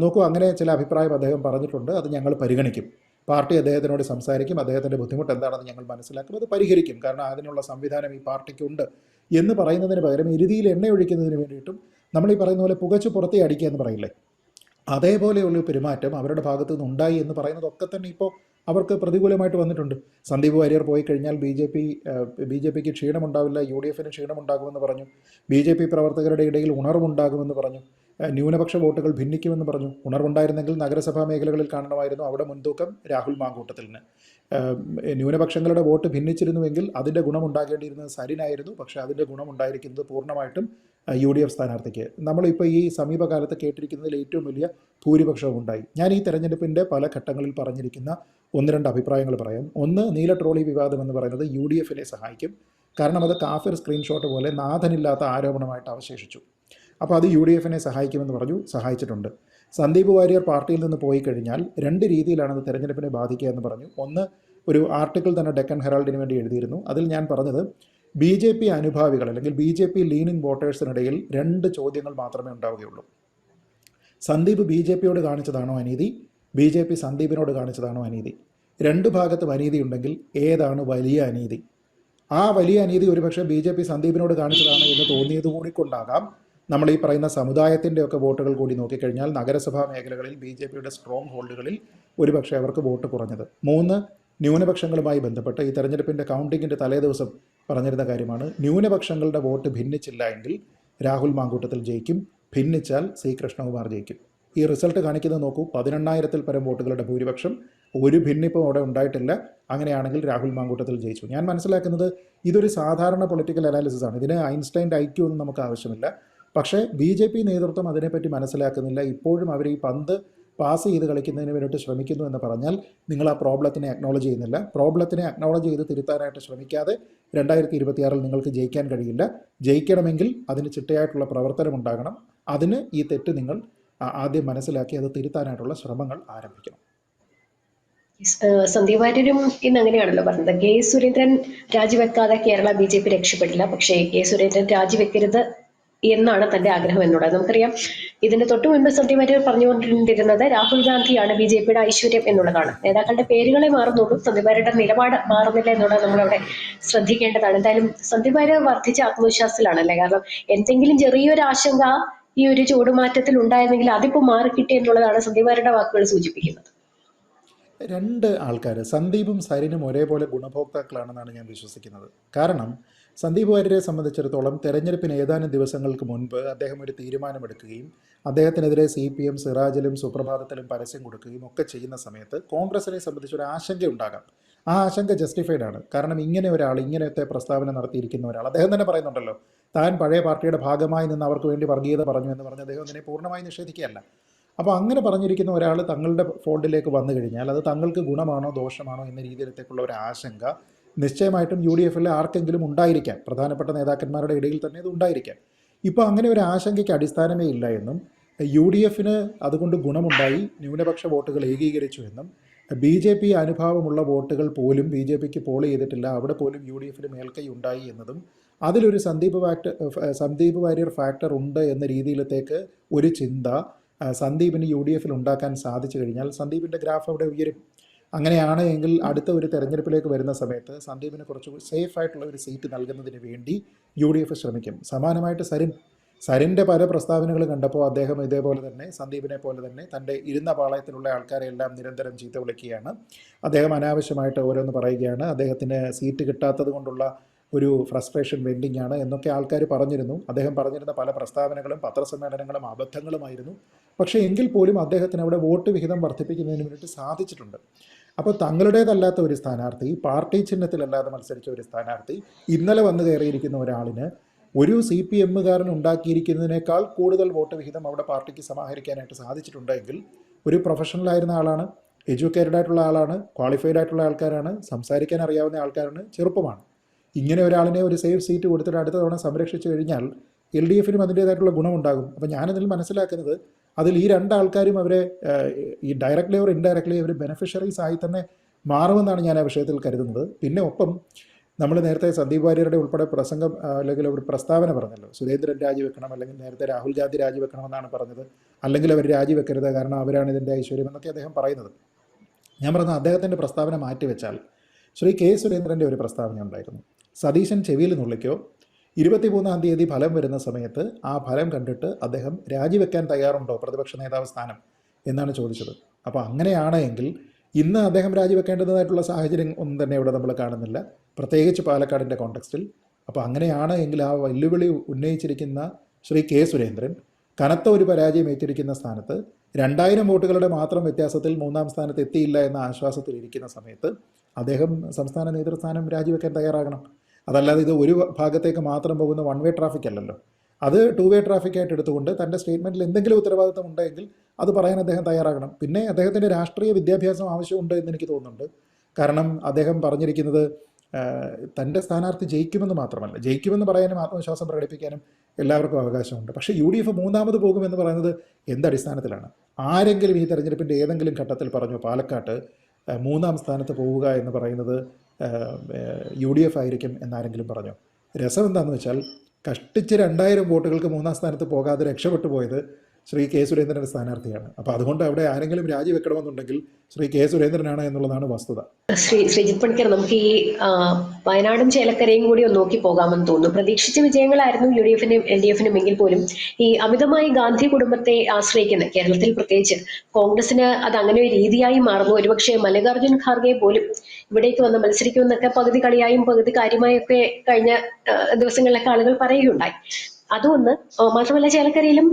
നോക്കൂ അങ്ങനെ ചില അഭിപ്രായം അദ്ദേഹം പറഞ്ഞിട്ടുണ്ട്. അത് ഞങ്ങൾ പരിഗണിക്കും. പാർട്ടി അദ്ദേഹത്തിനോട് സംസാരിക്കും. അദ്ദേഹത്തിന്റെ ബുദ്ധിമുട്ട് എന്താണെന്ന് ഞങ്ങൾ മനസ്സിലാക്കും. അത് പരിഹരിക്കും. കാരണം അതിനുള്ള സംവിധാനം ഈ പാർട്ടിക്കുണ്ട് എന്ന് പറയുന്നതിന് പകരം എരുതിയിൽ എണ്ണ ഒഴിക്കുന്നതിന് വേണ്ടിയിട്ടും നമ്മൾ ഈ പറയുന്ന പോലെ പുകച്ച് പുറത്തേ അടിക്കുക എന്ന് പറയില്ലേ? അതേപോലെയുള്ള പെരുമാറ്റം അവരുടെ ഭാഗത്തു നിന്ന് ഉണ്ടായി എന്ന് പറയുന്നതൊക്കെ തന്നെ ഇപ്പോൾ അവർക്ക് പ്രതികൂലമായിട്ട് വന്നിട്ടുണ്ട്. സന്ദീപ് വാര്യർ പോയി കഴിഞ്ഞാൽ B J P B J പിക്ക് ക്ഷീണമുണ്ടാവില്ല യു ഡി എഫിന് ക്ഷീണമുണ്ടാകുമെന്ന് പറഞ്ഞു. ബി ജെ പി പ്രവർത്തകരുടെ ഇടയിൽ ഉണർവുണ്ടാകുമെന്ന് പറഞ്ഞു. ന്യൂനപക്ഷ വോട്ടുകൾ ഭിന്നിക്കുമെന്ന് പറഞ്ഞു. ഉണർവുണ്ടായിരുന്നെങ്കിൽ നഗരസഭാ മേഖലകളിൽ കാണണമായിരുന്നു അവിടെ മുൻതൂക്കം രാഹുൽ മാങ്കൂട്ടത്തിന് ഏഹ് ന്യൂനപക്ഷങ്ങളുടെ വോട്ട് ഭിന്നിച്ചിരുന്നുവെങ്കിൽ അതിന്റെ ഗുണമുണ്ടാകേണ്ടിയിരുന്നത് സരിനായിരുന്നു. പക്ഷേ അതിന്റെ ഗുണമുണ്ടായിരിക്കുന്നത് പൂർണമായിട്ടും യു ഡി എഫ് സ്ഥാനാർത്ഥിക്ക്. നമ്മളിപ്പോൾ ഈ സമീപകാലത്ത് കേട്ടിരിക്കുന്നതിൽ ഏറ്റവും വലിയ ഭൂരിപക്ഷവും ഉണ്ടായി. ഞാൻ ഈ തെരഞ്ഞെടുപ്പിന്റെ പല ഘട്ടങ്ങളിൽ പറഞ്ഞിരിക്കുന്ന ഒന്ന് രണ്ട് അഭിപ്രായങ്ങൾ പറയാം. ഒന്ന് നീല ട്രോളി വിവാദം എന്ന് പറയുന്നത് യു ഡി എഫിനെ സഹായിക്കും. കാരണം അത് കാഫിർ സ്ക്രീൻഷോട്ട് പോലെ നാഥനില്ലാത്ത ആരോപണമായിട്ട് അവശേഷിച്ചു. അപ്പോൾ അത് യു ഡി എഫിനെ സഹായിക്കുമെന്ന് പറഞ്ഞു സഹായിച്ചിട്ടുണ്ട്. സന്ദീപ് വാര്യർ പാർട്ടിയിൽ നിന്ന് പോയി കഴിഞ്ഞാൽ രണ്ട് രീതിയിലാണ് അത് തെരഞ്ഞെടുപ്പിനെ ബാധിക്കുക എന്ന് പറഞ്ഞു. ഒന്ന് ഒരു ആർട്ടിക്കിൾ തന്നെ ഡെക്കൻ ഹെറാൾഡിന് വേണ്ടി എഴുതിയിരുന്നു. അതിൽ ഞാൻ പറഞ്ഞത് ബി ജെ പി അനുഭാവികൾ അല്ലെങ്കിൽ ബി ജെ പി ലീനിങ് വോട്ടേഴ്സിനിടയിൽ രണ്ട് ചോദ്യങ്ങൾ മാത്രമേ ഉണ്ടാവുകയുള്ളൂ. സന്ദീപ് ബി ജെ പിയോട് കാണിച്ചതാണോ അനീതി? ബി ജെ പി സന്ദീപിനോട് കാണിച്ചതാണോ അനീതി? രണ്ട് ഭാഗത്തും അനീതി ഉണ്ടെങ്കിൽ ഏതാണ് വലിയ അനീതി? ആ വലിയ അനീതി ഒരുപക്ഷെ ബി ജെ പി സന്ദീപിനോട് കാണിച്ചതാണ് എന്ന് തോന്നിയത് കൂടി കൊണ്ടാകാം നമ്മൾ ഈ പറയുന്ന സമുദായത്തിന്റെ ഒക്കെ വോട്ടുകൾ കൂടി നോക്കിക്കഴിഞ്ഞാൽ നഗരസഭാ മേഖലകളിൽ ബി ജെ പിയുടെ സ്ട്രോങ് ഹോൾഡുകളിൽ ഒരുപക്ഷെ അവർക്ക് വോട്ട് കുറഞ്ഞത്. മൂന്ന് ന്യൂനപക്ഷങ്ങളുമായി ബന്ധപ്പെട്ട് ഈ തെരഞ്ഞെടുപ്പിന്റെ കൗണ്ടിങ്ങിന്റെ തലേദിവസം പറഞ്ഞിരുന്ന കാര്യമാണ്. ന്യൂനപക്ഷങ്ങളുടെ വോട്ട് ഭിന്നിച്ചില്ല എങ്കിൽ രാഹുൽ മാങ്കൂട്ടത്തിൽ ജയിക്കും. ഭിന്നിച്ചാൽ സി കൃഷ്ണകുമാർ ജയിക്കും. ഈ റിസൾട്ട് കാണിക്കുന്നത് നോക്കൂ. പതിനെണ്ണായിരത്തിൽ പരം വോട്ടുകളുടെ ഭൂരിപക്ഷം. ഒരു ഭിന്നിപ്പം അവിടെ ഉണ്ടായിട്ടില്ല. അങ്ങനെയാണെങ്കിൽ രാഹുൽ മാങ്കൂട്ടത്തിൽ ജയിച്ചു. ഞാൻ മനസ്സിലാക്കുന്നത് ഇതൊരു സാധാരണ പൊളിറ്റിക്കൽ അനാലിസിസ് ആണ്. ഇതിന് ഐൻസ്റ്റൈന്റെ ഐക്യു ഒന്നും നമുക്ക് ആവശ്യമില്ല. പക്ഷേ ബി നേതൃത്വം അതിനെപ്പറ്റി മനസ്സിലാക്കുന്നില്ല. ഇപ്പോഴും അവർ ഈ പന്ത് പാസ് ചെയ്ത് കളിക്കുന്നതിന് വേണ്ടിയിട്ട് ശ്രമിക്കുന്നു എന്ന് പറഞ്ഞാൽ നിങ്ങൾ ആ പ്രോബ്ലത്തിനെ അക്നോളജ് ചെയ്യുന്നില്ല. പ്രോബ്ലത്തിനെ അക്നോളജ് ചെയ്ത് തിരുത്താനായിട്ട് ശ്രമിക്കാതെ രണ്ടായിരത്തി ഇരുപത്തിയാറിൽ നിങ്ങൾക്ക് ജയിക്കാൻ കഴിയില്ല. ജയിക്കണമെങ്കിൽ അതിന് ചിട്ടയായിട്ടുള്ള പ്രവർത്തനം ഉണ്ടാകണം. അതിന് ഈ തെറ്റ് നിങ്ങൾ ആദ്യം മനസ്സിലാക്കി അത് തിരുത്താനായിട്ടുള്ള ശ്രമങ്ങൾ ആരംഭിക്കണം. സന്ദീപ് വാര്യരും ഇന്ന് അങ്ങനെയാണല്ലോ പറഞ്ഞത്. കെ സുരേന്ദ്രൻ രാജിവെക്കാതെ കേരള ബി ജെ പി രക്ഷപ്പെടില്ല. പക്ഷേ കെ സുരേന്ദ്രൻ രാജിവെക്കരുത് എന്നാണ് തന്റെ ആഗ്രഹം എന്നോട് നമുക്കറിയാം ഇതിന്റെ തൊട്ടു മുൻപ് സത്യമായിട്ട് പറഞ്ഞുകൊണ്ടിരുന്നത് രാഹുൽ ഗാന്ധിയാണ് ബി ജെ പിയുടെ ഐശ്വര്യം എന്നുള്ളതാണ്. നേതാക്കളുടെ പേരുകളെ മാറുന്നുള്ളൂ സന്ദീപ് നിലപാട് മാറുന്നില്ല എന്നുള്ളത് നമ്മളവിടെ ശ്രദ്ധിക്കേണ്ടതാണ്. എന്തായാലും സന്ദീപ് വർദ്ധിച്ച ആത്മവിശ്വാസത്തിലാണ് ആത്മവിശ്വാസത്തിലാണല്ലേ? കാരണം എന്തെങ്കിലും ചെറിയൊരു ആശങ്ക ഈ ഒരു ചൂടുമാറ്റത്തിൽ ഉണ്ടായിരുന്നെങ്കിൽ അതിപ്പോ മാറിക്കിട്ടി എന്നുള്ളതാണ് സന്ദീപ് വാക്കുകൾ സൂചിപ്പിക്കുന്നത്. രണ്ട് ആൾക്കാർ സന്ദീപും സരിനും ഒരേപോലെ ഗുണഭോക്താക്കളാണെന്നാണ് ഞാൻ വിശ്വസിക്കുന്നത്. കാരണം സന്ദീപ് വാര്യരെ സംബന്ധിച്ചിടത്തോളം തെരഞ്ഞെടുപ്പിന് ഏതാനും ദിവസങ്ങൾക്ക് മുൻപ് അദ്ദേഹം ഒരു തീരുമാനമെടുക്കുകയും അദ്ദേഹത്തിനെതിരെ സി പി എം സിറാജിലും സുപ്രഭാതത്തിലും പരസ്യം കൊടുക്കുകയും ഒക്കെ ചെയ്യുന്ന സമയത്ത് കോൺഗ്രസിനെ സംബന്ധിച്ച് ഒരു ആശങ്ക ഉണ്ടാകാം. ആ ആശങ്ക ജസ്റ്റിഫൈഡ് ആണ്. കാരണം ഇങ്ങനെ ഒരാൾ ഇങ്ങനത്തെ പ്രസ്താവന നടത്തിയിരിക്കുന്ന ഒരാൾ അദ്ദേഹം തന്നെ പറയുന്നുണ്ടല്ലോ താൻ പഴയ പാർട്ടിയുടെ ഭാഗമായി നിന്ന് അവർക്ക് വേണ്ടി വർഗീയത പറഞ്ഞു എന്ന് പറഞ്ഞ് അദ്ദേഹം അതിനെ പൂർണമായി നിഷേധിക്കുകയല്ല. അപ്പോൾ അങ്ങനെ പറഞ്ഞിരിക്കുന്ന ഒരാൾ തങ്ങളുടെ ഫോൾഡിലേക്ക് വന്നു കഴിഞ്ഞാൽ അത് തങ്ങൾക്ക് ഗുണമാണോ ദോഷമാണോ എന്ന രീതിയിലത്തേക്കുള്ള ഒരു ആശങ്ക നിശ്ചയമായിട്ടും യു ഡി എഫിലെ ആർക്കെങ്കിലും ഉണ്ടായിരിക്കാം. പ്രധാനപ്പെട്ട നേതാക്കന്മാരുടെ ഇടയിൽ തന്നെ ഇത് ഉണ്ടായിരിക്കാം. ഇപ്പോൾ അങ്ങനെ ഒരു ആശങ്കയ്ക്ക് അടിസ്ഥാനമേ ഇല്ല എന്നും യു ഡി എഫിന് അതുകൊണ്ട് ഗുണമുണ്ടായി ന്യൂനപക്ഷ വോട്ടുകൾ ഏകീകരിച്ചു എന്നും ബി ജെ പി അനുഭാവമുള്ള വോട്ടുകൾ പോലും ബി ജെ പിക്ക് പോൾ ചെയ്തിട്ടില്ല അവിടെ പോലും യു ഡി എഫിന് മേൽക്കൈ ഉണ്ടായി എന്നതും അതിലൊരു സന്ദീപ് ഫാക്ടർ സന്ദീപ് വാര്യർ ഫാക്ടർ ഉണ്ട് എന്ന രീതിയിലത്തേക്ക് ഒരു ചിന്ത സന്ദീപിന് യു ഡി എഫിൽ ഉണ്ടാക്കാൻ സാധിച്ചു കഴിഞ്ഞാൽ സന്ദീപിന്റെ ഗ്രാഫ് അവിടെ ഉയരും. അങ്ങനെയാണ് എങ്കിൽ അടുത്ത ഒരു തെരഞ്ഞെടുപ്പിലേക്ക് വരുന്ന സമയത്ത് സന്ദീപിന് കുറച്ച് സേഫ് ആയിട്ടുള്ള ഒരു സീറ്റ് നൽകുന്നതിന് വേണ്ടി യു ഡി എഫ് ശ്രമിക്കും. സമാനമായിട്ട് സരിൻ. സരിന്റെ പല പ്രസ്താവനകൾ കണ്ടപ്പോൾ അദ്ദേഹം ഇതേപോലെ തന്നെ സന്ദീപിനെ പോലെ തന്നെ തന്റെ ഇരുന്ന പാളയത്തിലുള്ള ആൾക്കാരെല്ലാം നിരന്തരം ചീത്ത വിളിക്കുകയാണ്. അദ്ദേഹം അനാവശ്യമായിട്ട് ഓരോന്ന് പറയുകയാണ്. അദ്ദേഹത്തിന് സീറ്റ് കിട്ടാത്തത് കൊണ്ടുള്ള ഒരു ഫ്രസ്ട്രേഷൻ വെൻഡിങ് ആണ് എന്നൊക്കെ ആൾക്കാർ പറഞ്ഞിരുന്നു. അദ്ദേഹം പറഞ്ഞിരുന്ന പല പ്രസ്താവനകളും പത്രസമ്മേളനങ്ങളും അബദ്ധങ്ങളുമായിരുന്നു. പക്ഷേ എങ്കിൽ പോലും അദ്ദേഹത്തിന് അവിടെ വോട്ട് വിഹിതം വർദ്ധിപ്പിക്കുന്നതിന് വേണ്ടിയിട്ട് സാധിച്ചിട്ടുണ്ട്. അപ്പോൾ തങ്ങളുടേതല്ലാത്ത ഒരു സ്ഥാനാർത്ഥി പാർട്ടി ചിഹ്നത്തിലല്ലാതെ മത്സരിച്ച ഒരു സ്ഥാനാർത്ഥി ഇന്നലെ വന്നു കയറിയിരിക്കുന്ന ഒരാളിന് ഒരു സി പി എമ്മുകാരൻ ഉണ്ടാക്കിയിരിക്കുന്നതിനേക്കാൾ കൂടുതൽ വോട്ട് വിഹിതം അവിടെ പാർട്ടിക്ക് സമാഹരിക്കാനായിട്ട് സാധിച്ചിട്ടുണ്ടെങ്കിൽ ഒരു പ്രൊഫഷണൽ ആയിരുന്ന ആളാണ് എഡ്യൂക്കേറ്റഡ് ആയിട്ടുള്ള ആളാണ് ക്വാളിഫൈഡ് ആയിട്ടുള്ള ആൾക്കാരാണ് സംസാരിക്കാൻ അറിയാവുന്ന ആൾക്കാരാണ് ചെറുപ്പമാണ്. ഇങ്ങനെ ഒരാളിനെ ഒരു സേഫ് സീറ്റ് കൊടുത്തിട്ട് അടുത്ത തവണ സംരക്ഷിച്ചു കഴിഞ്ഞാൽ എൽ ഡി എഫിനും അതിന്റേതായിട്ടുള്ള ഗുണമുണ്ടാകും. അപ്പോൾ ഞാനതിൽ മനസ്സിലാക്കുന്നത് അതിൽ ഈ രണ്ടാൾക്കാരും അവരെ ഈ ഡയറക്റ്റ്ലി ഓർ ഇൻഡയറക്റ്റ്ലി അവർ ബെനിഫിഷ്യറീസ് ആയി തന്നെ മാറുമെന്നാണ് ഞാൻ ആ വിഷയത്തിൽ കരുതുന്നത്. പിന്നെ ഒപ്പം നമ്മൾ നേരത്തെ സന്ദീപ് വാര്യരുടെ ഉൾപ്പെടെ പ്രസംഗം അല്ലെങ്കിൽ ഒരു പ്രസ്താവന പറഞ്ഞല്ലോ. സുരേന്ദ്രൻ രാജിവെക്കണം അല്ലെങ്കിൽ നേരത്തെ രാഹുൽ ഗാന്ധി രാജിവെക്കണമെന്നാണ് പറഞ്ഞത്. അല്ലെങ്കിൽ അവർ രാജിവെക്കരുത് കാരണം അവരാണ് ഇതിന്റെ ഐശ്വര്യം എന്നൊക്കെ അദ്ദേഹം പറയുന്നത്. ഞാൻ പറഞ്ഞ അദ്ദേഹത്തിന്റെ പ്രസ്താവന മാറ്റിവെച്ചാൽ ശ്രീ കെ സുരേന്ദ്രന്റെ ഒരു പ്രസ്താവന ഉണ്ടായിരുന്നു. സതീശൻ ചെവിയിൽ നുള്ളിക്കോ ഇരുപത്തിമൂന്നാം തീയതി ഫലം വരുന്ന സമയത്ത് ആ ഫലം കണ്ടിട്ട് അദ്ദേഹം രാജിവെക്കാൻ തയ്യാറുണ്ടോ? പ്രതിപക്ഷ നേതാവ് സ്ഥാനം? എന്നാണ് ചോദിച്ചത്. അപ്പോൾ അങ്ങനെയാണെങ്കിൽ ഇന്ന് അദ്ദേഹം രാജിവെക്കേണ്ടതായിട്ടുള്ള സാഹചര്യം ഒന്നും തന്നെ ഇവിടെ നമ്മൾ കാണുന്നില്ല. പ്രത്യേകിച്ച് പാലക്കാടിന്റെ കോണ്ടക്സ്റ്റിൽ അപ്പോൾ അങ്ങനെയാണ് എങ്കിൽ ആ വെല്ലുവിളി ഉന്നയിച്ചിരിക്കുന്ന ശ്രീ കെ സുരേന്ദ്രൻ കനത്ത ഒരു പരാജയം ഏറ്റിരിക്കുന്ന സ്ഥാനത്ത് രണ്ടായിരം വോട്ടുകളുടെ മാത്രം വ്യത്യാസത്തിൽ മൂന്നാം സ്ഥാനത്ത് എത്തിയില്ല എന്ന ആശ്വാസത്തിൽ ഇരിക്കുന്ന സമയത്ത് അദ്ദേഹം സംസ്ഥാന നേതൃസ്ഥാനം രാജിവെക്കാൻ തയ്യാറാകണം. അതല്ലാതെ ഇത് ഒരു ഭാഗത്തേക്ക് മാത്രം പോകുന്ന വൺ വേ ട്രാഫിക് അല്ലല്ലോ. അത് ടു വേ ട്രാഫിക് ആയിട്ട് എടുത്തുകൊണ്ട് തന്റെ സ്റ്റേറ്റ്മെന്റിൽ എന്തെങ്കിലും ഉത്തരവാദിത്തം ഉണ്ടെങ്കിൽ അത് പറയാൻ അദ്ദേഹം തയ്യാറാകണം. പിന്നെ അദ്ദേഹത്തിന്റെ രാഷ്ട്രീയ വിദ്യാഭ്യാസം ആവശ്യമുണ്ട് എന്ന് എനിക്ക് തോന്നുന്നുണ്ട്. കാരണം അദ്ദേഹം പറഞ്ഞിരിക്കുന്നത് തന്റെ സ്ഥാനാർത്ഥി ജയിക്കുമെന്ന് മാത്രമല്ല ജയിക്കുമെന്ന് പറയാനും ആത്മവിശ്വാസം പ്രകടിപ്പിക്കാനും എല്ലാവർക്കും അവകാശമുണ്ട്. പക്ഷേ യു ഡി എഫ് മൂന്നാമത് പോകുമെന്ന് പറയുന്നത് എന്തടിസ്ഥാനത്തിലാണ് ആരെങ്കിലും ഈ തെരഞ്ഞെടുപ്പിന്റെ ഏതെങ്കിലും ഘട്ടത്തിൽ പറഞ്ഞു പാലക്കാട്ട് മൂന്നാം സ്ഥാനത്ത് പോവുക എന്ന് പറയുന്നത് യു ഡി എഫ് ആയിരിക്കും എന്നാരെങ്കിലും പറഞ്ഞു? രസം എന്താണെന്ന് വെച്ചാൽ കഷ്ടിച്ച് രണ്ടായിരം വോട്ടുകൾക്ക് മൂന്നാം സ്ഥാനത്ത് പോകാതെ രക്ഷപ്പെട്ടു പോയത് ശ്രീ കെ സുരേന്ദ്രന്റെ സ്ഥാനാർത്ഥിയാണ്. അപ്പോൾ അതുകൊണ്ട് അവിടെ ആരെങ്കിലും രാജിവെക്കണമെന്നുണ്ടെങ്കിൽ ശ്രീ കെ സുരേന്ദ്രനാണ് എന്നുള്ളതാണ് വസ്തുത. ശ്രീ ശ്രീജിത് പണിക്കർ നമുക്ക് ഈ വയനാടും ചേലക്കരയും കൂടി ഒന്ന് നോക്കി പോകാമെന്ന് തോന്നുന്നു. പ്രതീക്ഷിച്ച വിജയങ്ങളായിരുന്നു യു ഡി എഫിനും എൽ ഡി എഫിനും എങ്കിൽ പോലും ഈ അമിതമായി ഗാന്ധി കുടുംബത്തെ ആശ്രയിക്കുന്ന കേരളത്തിൽ പ്രത്യേകിച്ച് കോൺഗ്രസിന് അത് അങ്ങനെ ഒരു രീതിയായി മാറുന്നു. ഒരുപക്ഷെ മല്ലികാർജുൻ ഖാർഗെ പോലും ഇവിടേക്ക് വന്ന് മത്സരിക്കുമെന്നൊക്കെ പകുതി കളിയായും പകുതി കാര്യമായും ഒക്കെ കഴിഞ്ഞ ദിവസങ്ങളിലൊക്കെ ആളുകൾ പറയുകയുണ്ടായി. അതൊന്ന് മാത്രമല്ല ചേലക്കരയിലും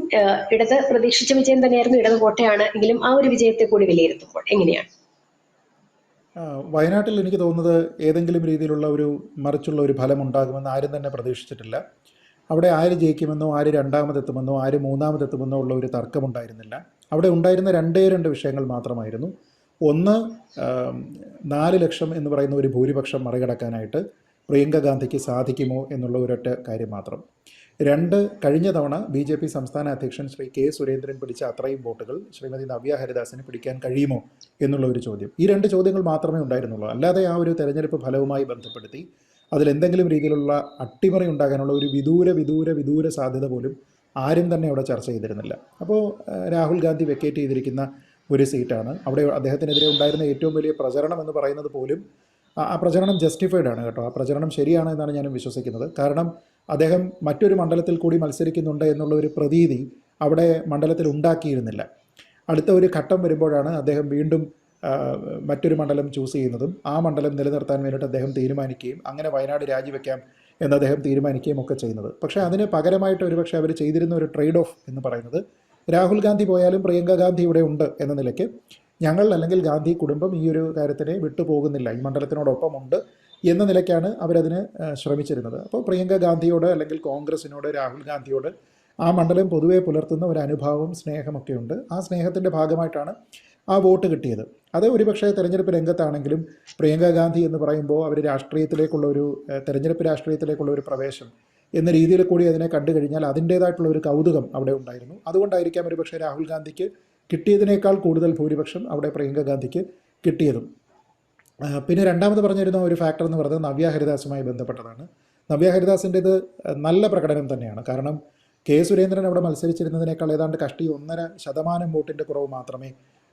ഇടത് പ്രതീക്ഷിച്ച വിജയം തന്നെയായിരുന്നു ഇടത് കോട്ടയാണ്. എങ്കിലും ആ ഒരു വിജയത്തെ കൂടി വിലയിരുത്തുമ്പോൾ എങ്ങനെയാണ്? വയനാട്ടിൽ എനിക്ക് തോന്നുന്നത് ഏതെങ്കിലും രീതിയിലുള്ള ഒരു മറിച്ചുള്ള ഒരു ഫലം ഉണ്ടാകുമെന്ന് ആരും തന്നെ പ്രതീക്ഷിച്ചിട്ടില്ല. അവിടെ ആര് ജയിക്കുമെന്നോ ആര് രണ്ടാമതെത്തുമെന്നോ ആര് മൂന്നാമതെത്തുമെന്നോ ഉള്ള ഒരു തർക്കമുണ്ടായിരുന്നില്ല. അവിടെ ഉണ്ടായിരുന്ന രണ്ടേ രണ്ട് വിഷയങ്ങൾ മാത്രമായിരുന്നു. ഒന്ന് നാല് ലക്ഷം എന്ന് പറയുന്ന ഒരു ഭൂരിപക്ഷം മറികടക്കാനായിട്ട് പ്രിയങ്ക ഗാന്ധിക്ക് സാധിക്കുമോ എന്നുള്ള ഒരൊറ്റ കാര്യം മാത്രം. രണ്ട് കഴിഞ്ഞ തവണ ബി ജെ പി സംസ്ഥാന അധ്യക്ഷൻ ശ്രീ കെ സുരേന്ദ്രൻ പിടിച്ച അത്രയും വോട്ടുകൾ ശ്രീമതി നവ്യ ഹരിദാസിന് പിടിക്കാൻ കഴിയുമോ എന്നുള്ള ഒരു ചോദ്യം. ഈ രണ്ട് ചോദ്യങ്ങൾ മാത്രമേ ഉണ്ടായിരുന്നുള്ളൂ. അല്ലാതെ ആ ഒരു തെരഞ്ഞെടുപ്പ് ഫലവുമായി ബന്ധപ്പെടുത്തി അതിലെന്തെങ്കിലും രീതിയിലുള്ള അട്ടിമറി ഉണ്ടാകാനുള്ള ഒരു വിദൂര വിദൂര വിദൂര സാധ്യത പോലും ആരും തന്നെ അവിടെ ചർച്ച ചെയ്തിരുന്നില്ല. അപ്പോൾ രാഹുൽ ഗാന്ധി വെക്കേറ്റ് ചെയ്തിരിക്കുന്ന ഒരു സീറ്റാണ്. അവിടെ അദ്ദേഹത്തിനെതിരെ ഉണ്ടായിരുന്ന ഏറ്റവും വലിയ പ്രചരണം എന്ന് പറയുന്നത് പോലും ആ പ്രചരണം ജസ്റ്റിഫൈഡ് ആണ് കേട്ടോ. ആ പ്രചരണം ശരിയാണ് എന്നാണ് ഞാനും വിശ്വസിക്കുന്നത്. കാരണം അദ്ദേഹം മറ്റൊരു മണ്ഡലത്തിൽ കൂടി മത്സരിക്കുന്നുണ്ട് എന്നുള്ള ഒരു പ്രതീതി അവിടെ മണ്ഡലത്തിൽ ഉണ്ടാക്കിയിരുന്നില്ല. അടുത്ത ഒരു ഘട്ടം വരുമ്പോഴാണ് അദ്ദേഹം വീണ്ടും മറ്റൊരു മണ്ഡലം ചൂസ് ചെയ്യുന്നതും ആ മണ്ഡലം നിലനിർത്താൻ വേണ്ടിയിട്ട് അദ്ദേഹം തീരുമാനിക്കുകയും അങ്ങനെ വയനാട് രാജിവെക്കാം എന്ന് അദ്ദേഹം തീരുമാനിക്കുകയും ഒക്കെ ചെയ്യുന്നത്. പക്ഷേ അതിന് പകരമായിട്ട് ഒരുപക്ഷെ അവർ ചെയ്തിരുന്ന ഒരു ട്രേഡ് ഓഫ് എന്ന് പറയുന്നത് രാഹുൽ ഗാന്ധി പോയാലും പ്രിയങ്ക ഗാന്ധി ഇവിടെ ഉണ്ട് എന്ന നിലയ്ക്ക് ഞങ്ങൾ അല്ലെങ്കിൽ ഗാന്ധി കുടുംബം ഈ ഒരു കാര്യത്തിനെ വിട്ടുപോകുന്നില്ല. ഈ മണ്ഡലത്തിനോടൊപ്പം ഉണ്ട്. എന്ന നിലയ്ക്കാണ് അവരതിന് ശ്രമിച്ചിരുന്നത്. അപ്പോൾ പ്രിയങ്ക ഗാന്ധിയോട് അല്ലെങ്കിൽ കോൺഗ്രസിനോട് രാഹുൽ ഗാന്ധിയോട് ആ മണ്ഡലം പൊതുവെ പുലർത്തുന്ന ഒരു അനുഭാവം സ്നേഹമൊക്കെ ഉണ്ട് ആ സ്നേഹത്തിന്റെ ഭാഗമായിട്ടാണ് ആ വോട്ട് കിട്ടിയത്. അത് ഒരുപക്ഷെ തെരഞ്ഞെടുപ്പ് രംഗത്താണെങ്കിലും പ്രിയങ്ക ഗാന്ധി എന്ന് പറയുമ്പോൾ അവർ രാഷ്ട്രീയത്തിലേക്കുള്ള ഒരു തെരഞ്ഞെടുപ്പ് രാഷ്ട്രീയത്തിലേക്കുള്ള ഒരു പ്രവേശം എന്ന രീതിയിൽ കൂടി അതിനെ കണ്ടു കഴിഞ്ഞാൽ അതിന്റേതായിട്ടുള്ള ഒരു കൗതുകം അവിടെ ഉണ്ടായിരുന്നു. അതുകൊണ്ടായിരിക്കാം ഒരുപക്ഷെ രാഹുൽ ഗാന്ധിക്ക് കിട്ടിയതിനേക്കാൾ കൂടുതൽ ഭൂരിപക്ഷം അവിടെ പ്രിയങ്ക ഗാന്ധിക്ക് കിട്ടിയതും. പിന്നെ രണ്ടാമത് പറഞ്ഞിരുന്ന ഒരു ഫാക്ടർ എന്ന് പറയുന്നത് നവ്യ ഹരിദാസുമായി ബന്ധപ്പെട്ടതാണ്. നവ്യ ഹരിദാസിന്റേത് നല്ല പ്രകടനം തന്നെയാണ്. കാരണം കെ സുരേന്ദ്രൻ അവിടെ മത്സരിച്ചിരുന്നതിനേക്കാൾ ഏതാണ്ട് കഷ്ടി ഒന്നര ശതമാനം വോട്ടിന്റെ കുറവ് മാത്രമേ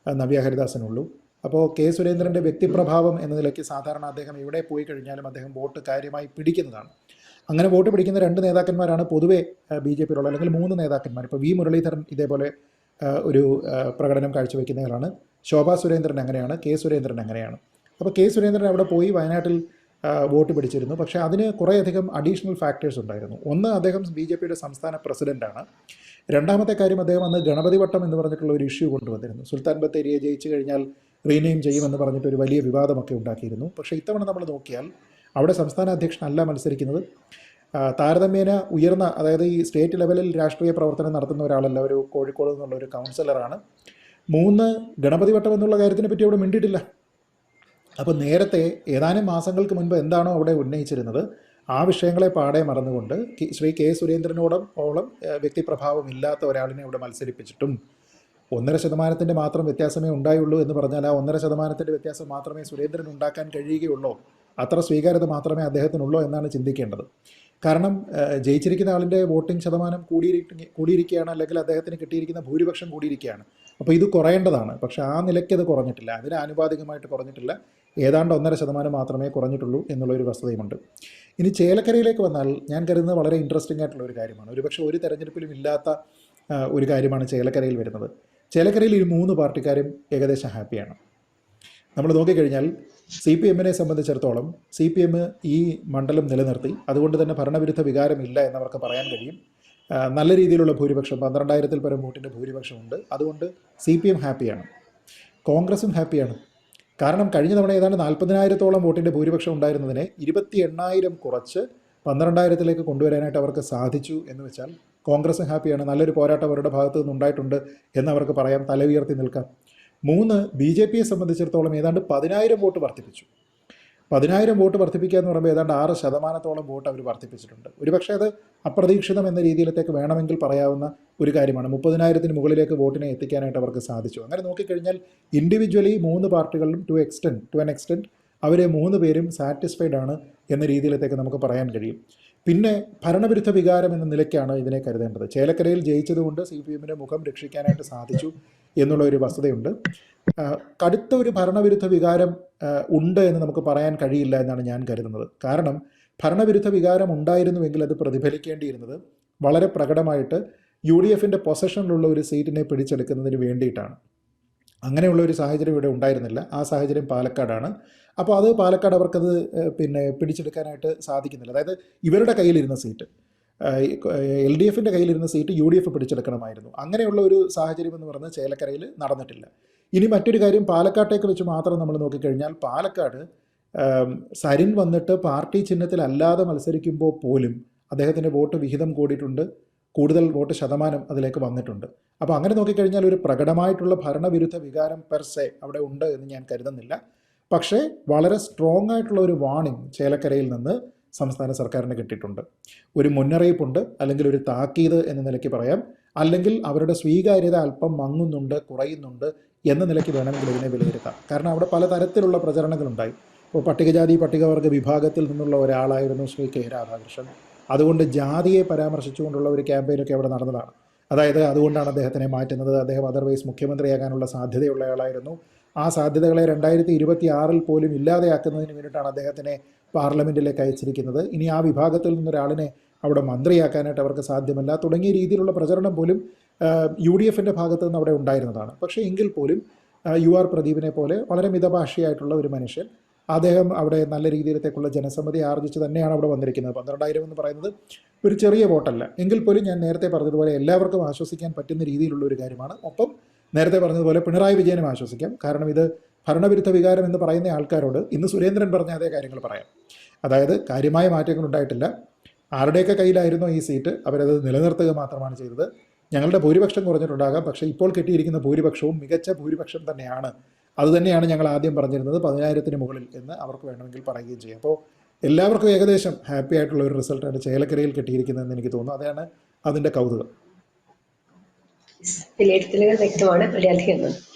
നവ്യ ഹരിദാസിനുള്ളൂ. അപ്പോൾ കെ സുരേന്ദ്രന്റെ വ്യക്തിപ്രഭാവം എന്ന നിലയ്ക്ക് സാധാരണ അദ്ദേഹം ഇവിടെ പോയി കഴിഞ്ഞാലും അദ്ദേഹം വോട്ട് കാര്യമായി പിടിക്കുന്നതാണ്. അങ്ങനെ വോട്ട് പിടിക്കുന്ന രണ്ട് നേതാക്കന്മാരാണ് പൊതുവേ ബി ജെ പിയിലുള്ള അല്ലെങ്കിൽ മൂന്ന് നേതാക്കന്മാർ. ഇപ്പോൾ വി മുരളീധരൻ ഇതേപോലെ ഒരു പ്രകടനം കാഴ്ചവെക്കുന്നവരാണ് ശോഭാ സുരേന്ദ്രൻ അങ്ങനെയാണ് കെ സുരേന്ദ്രൻ അങ്ങനെയാണ്. അപ്പോൾ കെ സുരേന്ദ്രൻ അവിടെ പോയി വയനാട്ടിൽ വോട്ട് പിടിച്ചിരുന്നു. പക്ഷേ അതിന് കുറേയധികം അഡീഷണൽ ഫാക്ടേഴ്സ് ഉണ്ടായിരുന്നു. ഒന്ന് അദ്ദേഹം ബി ജെ പിയുടെ സംസ്ഥാന പ്രസിഡന്റാണ് രണ്ടാമത്തെ കാര്യം അദ്ദേഹം അന്ന് ഗണപതി വട്ടം എന്ന് പറഞ്ഞിട്ടുള്ള ഒരു ഇഷ്യൂ കൊണ്ടുവന്നിരുന്നു. സുൽത്താൻ ബത്തേരിയെ ജയിച്ചു കഴിഞ്ഞാൽ റീനെയിം ചെയ്യുമെന്ന് പറഞ്ഞിട്ട് ഒരു വലിയ വിവാദമൊക്കെ ഉണ്ടാക്കിയിരുന്നു. പക്ഷേ ഇത്തവണ നമ്മൾ നോക്കിയാൽ അവിടെ സംസ്ഥാന അധ്യക്ഷനല്ല മത്സരിക്കുന്നത്. താരതമ്യേന ഉയർന്ന അതായത് ഈ സ്റ്റേറ്റ് ലെവലിൽ രാഷ്ട്രീയ പ്രവർത്തനം നടത്തുന്ന ഒരാളല്ല ഒരു കോഴിക്കോട് നിന്നുള്ള ഒരു കൗൺസിലറാണ് മൂന്ന് ഗണപതി വട്ടം എന്നുള്ള കാര്യത്തിനെ പറ്റി അവിടെ മിണ്ടിയിട്ടില്ല. അപ്പോൾ നേരത്തെ ഏതാനും മാസങ്ങൾക്ക് മുൻപ് എന്താണോ അവിടെ ഉന്നയിച്ചിരുന്നത് ആ വിഷയങ്ങളെ പാടെ മറന്നുകൊണ്ട് ശ്രീ കെ സുരേന്ദ്രനോടും ഓളം വ്യക്തിപ്രഭാവം ഇല്ലാത്ത ഒരാളിനെ ഇവിടെ മത്സരിപ്പിച്ചിട്ടും ഒന്നര ശതമാനത്തിന്റെ മാത്രം വ്യത്യാസമേ ഉണ്ടായുള്ളൂ എന്ന് പറഞ്ഞാൽ ആ ഒന്നര ശതമാനത്തിന്റെ വ്യത്യാസം മാത്രമേ സുരേന്ദ്രൻ ഉണ്ടാക്കാൻ കഴിയുകയുള്ളൂ. അത്ര സ്വീകാര്യത മാത്രമേ അദ്ദേഹത്തിനുള്ളൂ എന്നാണ് ചിന്തിക്കേണ്ടത്. കാരണം ജയിച്ചിരിക്കുന്ന ആളിന്റെ വോട്ടിംഗ് ശതമാനം കൂടിയിരിക്ക കൂടിയിരിക്കുകയാണ് അല്ലെങ്കിൽ അദ്ദേഹത്തിന് കിട്ടിയിരിക്കുന്ന ഭൂരിപക്ഷം കൂടിയിരിക്കുകയാണ്. അപ്പോൾ ഇത് കുറയേണ്ടതാണ്. പക്ഷേ ആ നിലയ്ക്ക് അത് കുറഞ്ഞിട്ടില്ല. അതിന് ആനുപാതികമായിട്ട് കുറഞ്ഞിട്ടില്ല. ഏതാണ്ട് ഒന്നര ശതമാനം മാത്രമേ കുറഞ്ഞിട്ടുള്ളൂ എന്നുള്ളൊരു വസ്തുതയുമുണ്ട്. ഇനി ചേലക്കരയിലേക്ക് വന്നാൽ ഞാൻ കരുതുന്നത് വളരെ ഇൻട്രസ്റ്റിംഗ് ആയിട്ടുള്ള ഒരു കാര്യമാണ്. ഒരുപക്ഷെ ഒരു തെരഞ്ഞെടുപ്പിലും ഇല്ലാത്ത ഒരു കാര്യമാണ് ചേലക്കരയിൽ വരുന്നത്. ചേലക്കരയിൽ ഈ മൂന്ന് പാർട്ടിക്കാരും ഏകദേശം ഹാപ്പിയാണ് നമ്മൾ നോക്കിക്കഴിഞ്ഞാൽ സി പി എമ്മിനെ സംബന്ധിച്ചിടത്തോളം സി പി എം ഈ മണ്ഡലം നിലനിർത്തി. അതുകൊണ്ട് തന്നെ ഭരണവിരുദ്ധ വികാരമില്ല എന്നവർക്ക് പറയാൻ കഴിയും. നല്ല രീതിയിലുള്ള ഭൂരിപക്ഷം പന്ത്രണ്ടായിരത്തിൽ പരം വോട്ടിന്റെ ഭൂരിപക്ഷമുണ്ട്. അതുകൊണ്ട് സി പി എം ഹാപ്പിയാണ്. കോൺഗ്രസും ഹാപ്പിയാണ്. കാരണം കഴിഞ്ഞ തവണ ഏതാണ്ട് നാൽപ്പതിനായിരത്തോളം വോട്ടിന്റെ ഭൂരിപക്ഷം ഉണ്ടായിരുന്നതിനെ ഇരുപത്തി എണ്ണായിരം കുറച്ച് പന്ത്രണ്ടായിരത്തിലേക്ക് കൊണ്ടുവരാനായിട്ട് അവർക്ക് സാധിച്ചു എന്ന് വെച്ചാൽ കോൺഗ്രസ് ഹാപ്പിയാണ്. നല്ലൊരു പോരാട്ടം അവരുടെ ഭാഗത്തു നിന്നുണ്ടായിട്ടുണ്ട് എന്ന് അവർക്ക് പറയാം. തല ഉയർത്തി നിൽക്കാം. മൂന്ന് ബി ജെ പിയെ സംബന്ധിച്ചിടത്തോളം ഏതാണ്ട് പതിനായിരം വോട്ട് വർദ്ധിപ്പിച്ചു. പതിനായിരം വോട്ട് വർദ്ധിപ്പിക്കുക എന്ന് പറയുമ്പോൾ ഏതാണ്ട് ആറ് ശതമാനത്തോളം വോട്ട് അവർ വർദ്ധിപ്പിച്ചിട്ടുണ്ട്. ഒരുപക്ഷെ അത് അപ്രതീക്ഷിതം എന്ന രീതിയിലത്തേക്ക് വേണമെങ്കിൽ പറയാവുന്ന ഒരു കാര്യമാണ്. മുപ്പതിനായിരത്തിന് മുകളിലേക്ക് വോട്ടിനെ എത്തിക്കാനായിട്ട് അവർക്ക് സാധിച്ചു. അങ്ങനെ നോക്കിക്കഴിഞ്ഞാൽ ഇൻഡിവിജ്വലി മൂന്ന് പാർട്ടികളിലും to extent to an extent അവരെ മൂന്ന് പേരും സാറ്റിസ്ഫൈഡ് ആണ് എന്ന രീതിയിലത്തേക്ക് നമുക്ക് പറയാൻ കഴിയും. പിന്നെ ഭരണവിരുദ്ധ വികാരം എന്ന നിലയ്ക്കാണ് ഇതിനെ കരുതേണ്ടത്. ചേലക്കരയിൽ ജയിച്ചതുകൊണ്ട് സി പി എമ്മിന്റെ മുഖം രക്ഷിക്കാനായിട്ട് സാധിച്ചു. എന്നുള്ള ഒരു വസ്തുതയുണ്ട്. കടുത്ത ഒരു ഭരണവിരുദ്ധ വികാരം ഉണ്ട് എന്ന് നമുക്ക് പറയാൻ കഴിയില്ല എന്നാണ് ഞാൻ കരുതുന്നത്. കാരണം ഭരണവിരുദ്ധ വികാരം ഉണ്ടായിരുന്നുവെങ്കിൽ അത് പ്രതിഫലിക്കേണ്ടിയിരുന്നത് വളരെ പ്രകടമായിട്ട് യു ഡി എഫിന്റെ പൊസഷനിലുള്ള ഒരു സീറ്റിനെ പിടിച്ചെടുക്കുന്നതിന് വേണ്ടിയിട്ടാണ്. അങ്ങനെയുള്ള ഒരു സാഹചര്യം ഇവിടെ ഉണ്ടായിരുന്നില്ല. ആ സാഹചര്യം പാലക്കാടാണ്. അപ്പോൾ അത് പാലക്കാട് അവർക്കത് പിന്നെ പിടിച്ചെടുക്കാനായിട്ട് സാധിക്കുന്നില്ല. അതായത് ഇവരുടെ കയ്യിലിരുന്ന സീറ്റ്. എൽ ഡി എഫിന്റെ കയ്യിലിരുന്ന സീറ്റ് യു ഡി എഫ് പിടിച്ചെടുക്കണമായിരുന്നു. അങ്ങനെയുള്ള ഒരു സാഹചര്യം എന്ന് പറഞ്ഞാൽ ചേലക്കരയിൽ നടന്നിട്ടില്ല. ഇനി മറ്റൊരു കാര്യം പാലക്കാട്ടേക്ക് വെച്ച് മാത്രം നമ്മൾ നോക്കിക്കഴിഞ്ഞാൽ പാലക്കാട് സരിൻ വന്നിട്ട് പാർട്ടി ചിഹ്നത്തിലല്ലാതെ മത്സരിക്കുമ്പോൾ പോലും അദ്ദേഹത്തിന്റെ വോട്ട് വിഹിതം കൂടിയിട്ടുണ്ട്. കൂടുതൽ വോട്ട് ശതമാനം അതിലേക്ക് വന്നിട്ടുണ്ട്. അപ്പോൾ അങ്ങനെ നോക്കിക്കഴിഞ്ഞാൽ ഒരു പ്രകടമായിട്ടുള്ള ഭരണവിരുദ്ധ വികാരം പെർ സെ അവിടെ ഉണ്ട് എന്ന് ഞാൻ കരുതുന്നില്ല. പക്ഷേ വളരെ സ്ട്രോങ് ആയിട്ടുള്ള ഒരു വാണിംഗ് ചേലക്കരയിൽ നിന്ന് സംസ്ഥാന സർക്കാരിന് കിട്ടിയിട്ടുണ്ട്. ഒരു മുന്നറിയിപ്പുണ്ട് അല്ലെങ്കിൽ ഒരു താക്കീത് എന്ന നിലയ്ക്ക് പറയാം അല്ലെങ്കിൽ അവരുടെ സ്വീകാര്യത അല്പം മങ്ങുന്നുണ്ട് കുറയുന്നുണ്ട് എന്ന നിലയ്ക്ക് വേണമെങ്കിൽ ഇതിനെ വിലയിരുത്താം. കാരണം അവിടെ പല തരത്തിലുള്ള പ്രചരണങ്ങളുണ്ടായി. ഇപ്പോൾ പട്ടികജാതി പട്ടികവർഗ വിഭാഗത്തിൽ നിന്നുള്ള ഒരാളായിരുന്നു ശ്രീ കെ രാധാകൃഷ്ണൻ. അതുകൊണ്ട് ജാതിയെ പരാമർശിച്ചുകൊണ്ടുള്ള ഒരു ക്യാമ്പയിനൊക്കെ അവിടെ നടന്നതാണ്. അതായത് അതുകൊണ്ടാണ് അദ്ദേഹത്തിനെ മാറ്റുന്നത്. അദ്ദേഹം അതർവൈസ് മുഖ്യമന്ത്രിയാകാനുള്ള സാധ്യതയുള്ളയാളായിരുന്നു ആ സാധ്യതകളെ രണ്ടായിരത്തി ഇരുപത്തി ആറിൽ പോലും ഇല്ലാതെയാക്കുന്നതിന് വേണ്ടിയിട്ടാണ് അദ്ദേഹത്തിനെ പാർലമെന്റിലേക്ക് അയച്ചിരിക്കുന്നത്. ഇനി ആ വിഭാഗത്തിൽ നിന്നൊരാളിനെ അവിടെ മന്ത്രിയാക്കാനായിട്ട് അവർക്ക് സാധ്യമല്ല. തുടങ്ങിയ രീതിയിലുള്ള പ്രചരണം പോലും യു ഡി എഫിന്റെ ഭാഗത്ത് നിന്ന് അവിടെ ഉണ്ടായിരുന്നതാണ്. പക്ഷേ എങ്കിൽ പോലും യു ആർ പ്രദീപിനെ പോലെ വളരെ മിതഭാഷയായിട്ടുള്ള ഒരു മനുഷ്യൻ അദ്ദേഹം അവിടെ നല്ല രീതിയിലത്തേക്കുള്ള ജനസമ്മതി ആർജിച്ച് തന്നെയാണ് അവിടെ വന്നിരിക്കുന്നത്. പന്ത്രണ്ടായിരം എന്ന് പറയുന്നത് ഒരു ചെറിയ വോട്ടല്ല. എങ്കിൽ പോലും ഞാൻ നേരത്തെ പറഞ്ഞതുപോലെ എല്ലാവർക്കും ആശ്വസിക്കാൻ പറ്റുന്ന രീതിയിലുള്ള ഒരു കാര്യമാണ്. ഒപ്പം നേരത്തെ പറഞ്ഞതുപോലെ പിണറായി വിജയനും ആശ്വസിക്കാം. കാരണം ഇത് ഭരണവിരുദ്ധ വികാരം എന്ന് പറയുന്ന ആൾക്കാരോട് ഇന്ന് സുരേന്ദ്രൻ പറഞ്ഞ അതേ കാര്യങ്ങൾ പറയാം. അതായത് കാര്യമായ മാറ്റങ്ങൾ ഉണ്ടായിട്ടില്ല. ആരുടെയൊക്കെ കയ്യിലായിരുന്നോ ഈ സീറ്റ്? അവരത് നിലനിർത്തുക മാത്രമാണ് ചെയ്തത്. ഞങ്ങളുടെ ഭൂരിപക്ഷം കുറഞ്ഞിട്ടുണ്ടാകാം. പക്ഷേ ഇപ്പോൾ കിട്ടിയിരിക്കുന്ന ഭൂരിപക്ഷവും മികച്ച ഭൂരിപക്ഷം തന്നെയാണ്. അതുതന്നെയാണ് ഞങ്ങൾ ആദ്യം പറഞ്ഞിരുന്നത് പതിനായിരത്തിന് മുകളിൽ എന്ന് അവർക്ക് വേണമെങ്കിൽ പറയുകയും ചെയ്യാം. അപ്പോൾ എല്ലാവർക്കും ഏകദേശം ഹാപ്പി ആയിട്ടുള്ള ഒരു റിസൾട്ടാണ് ചേലക്കരയിൽ കിട്ടിയിരിക്കുന്നതെന്ന് എനിക്ക് തോന്നുന്നു. അതാണ് അതിന്റെ കൗതുകം. വിലയിരുത്തലുകൾ വ്യക്തമാണ്. വളരെയധികം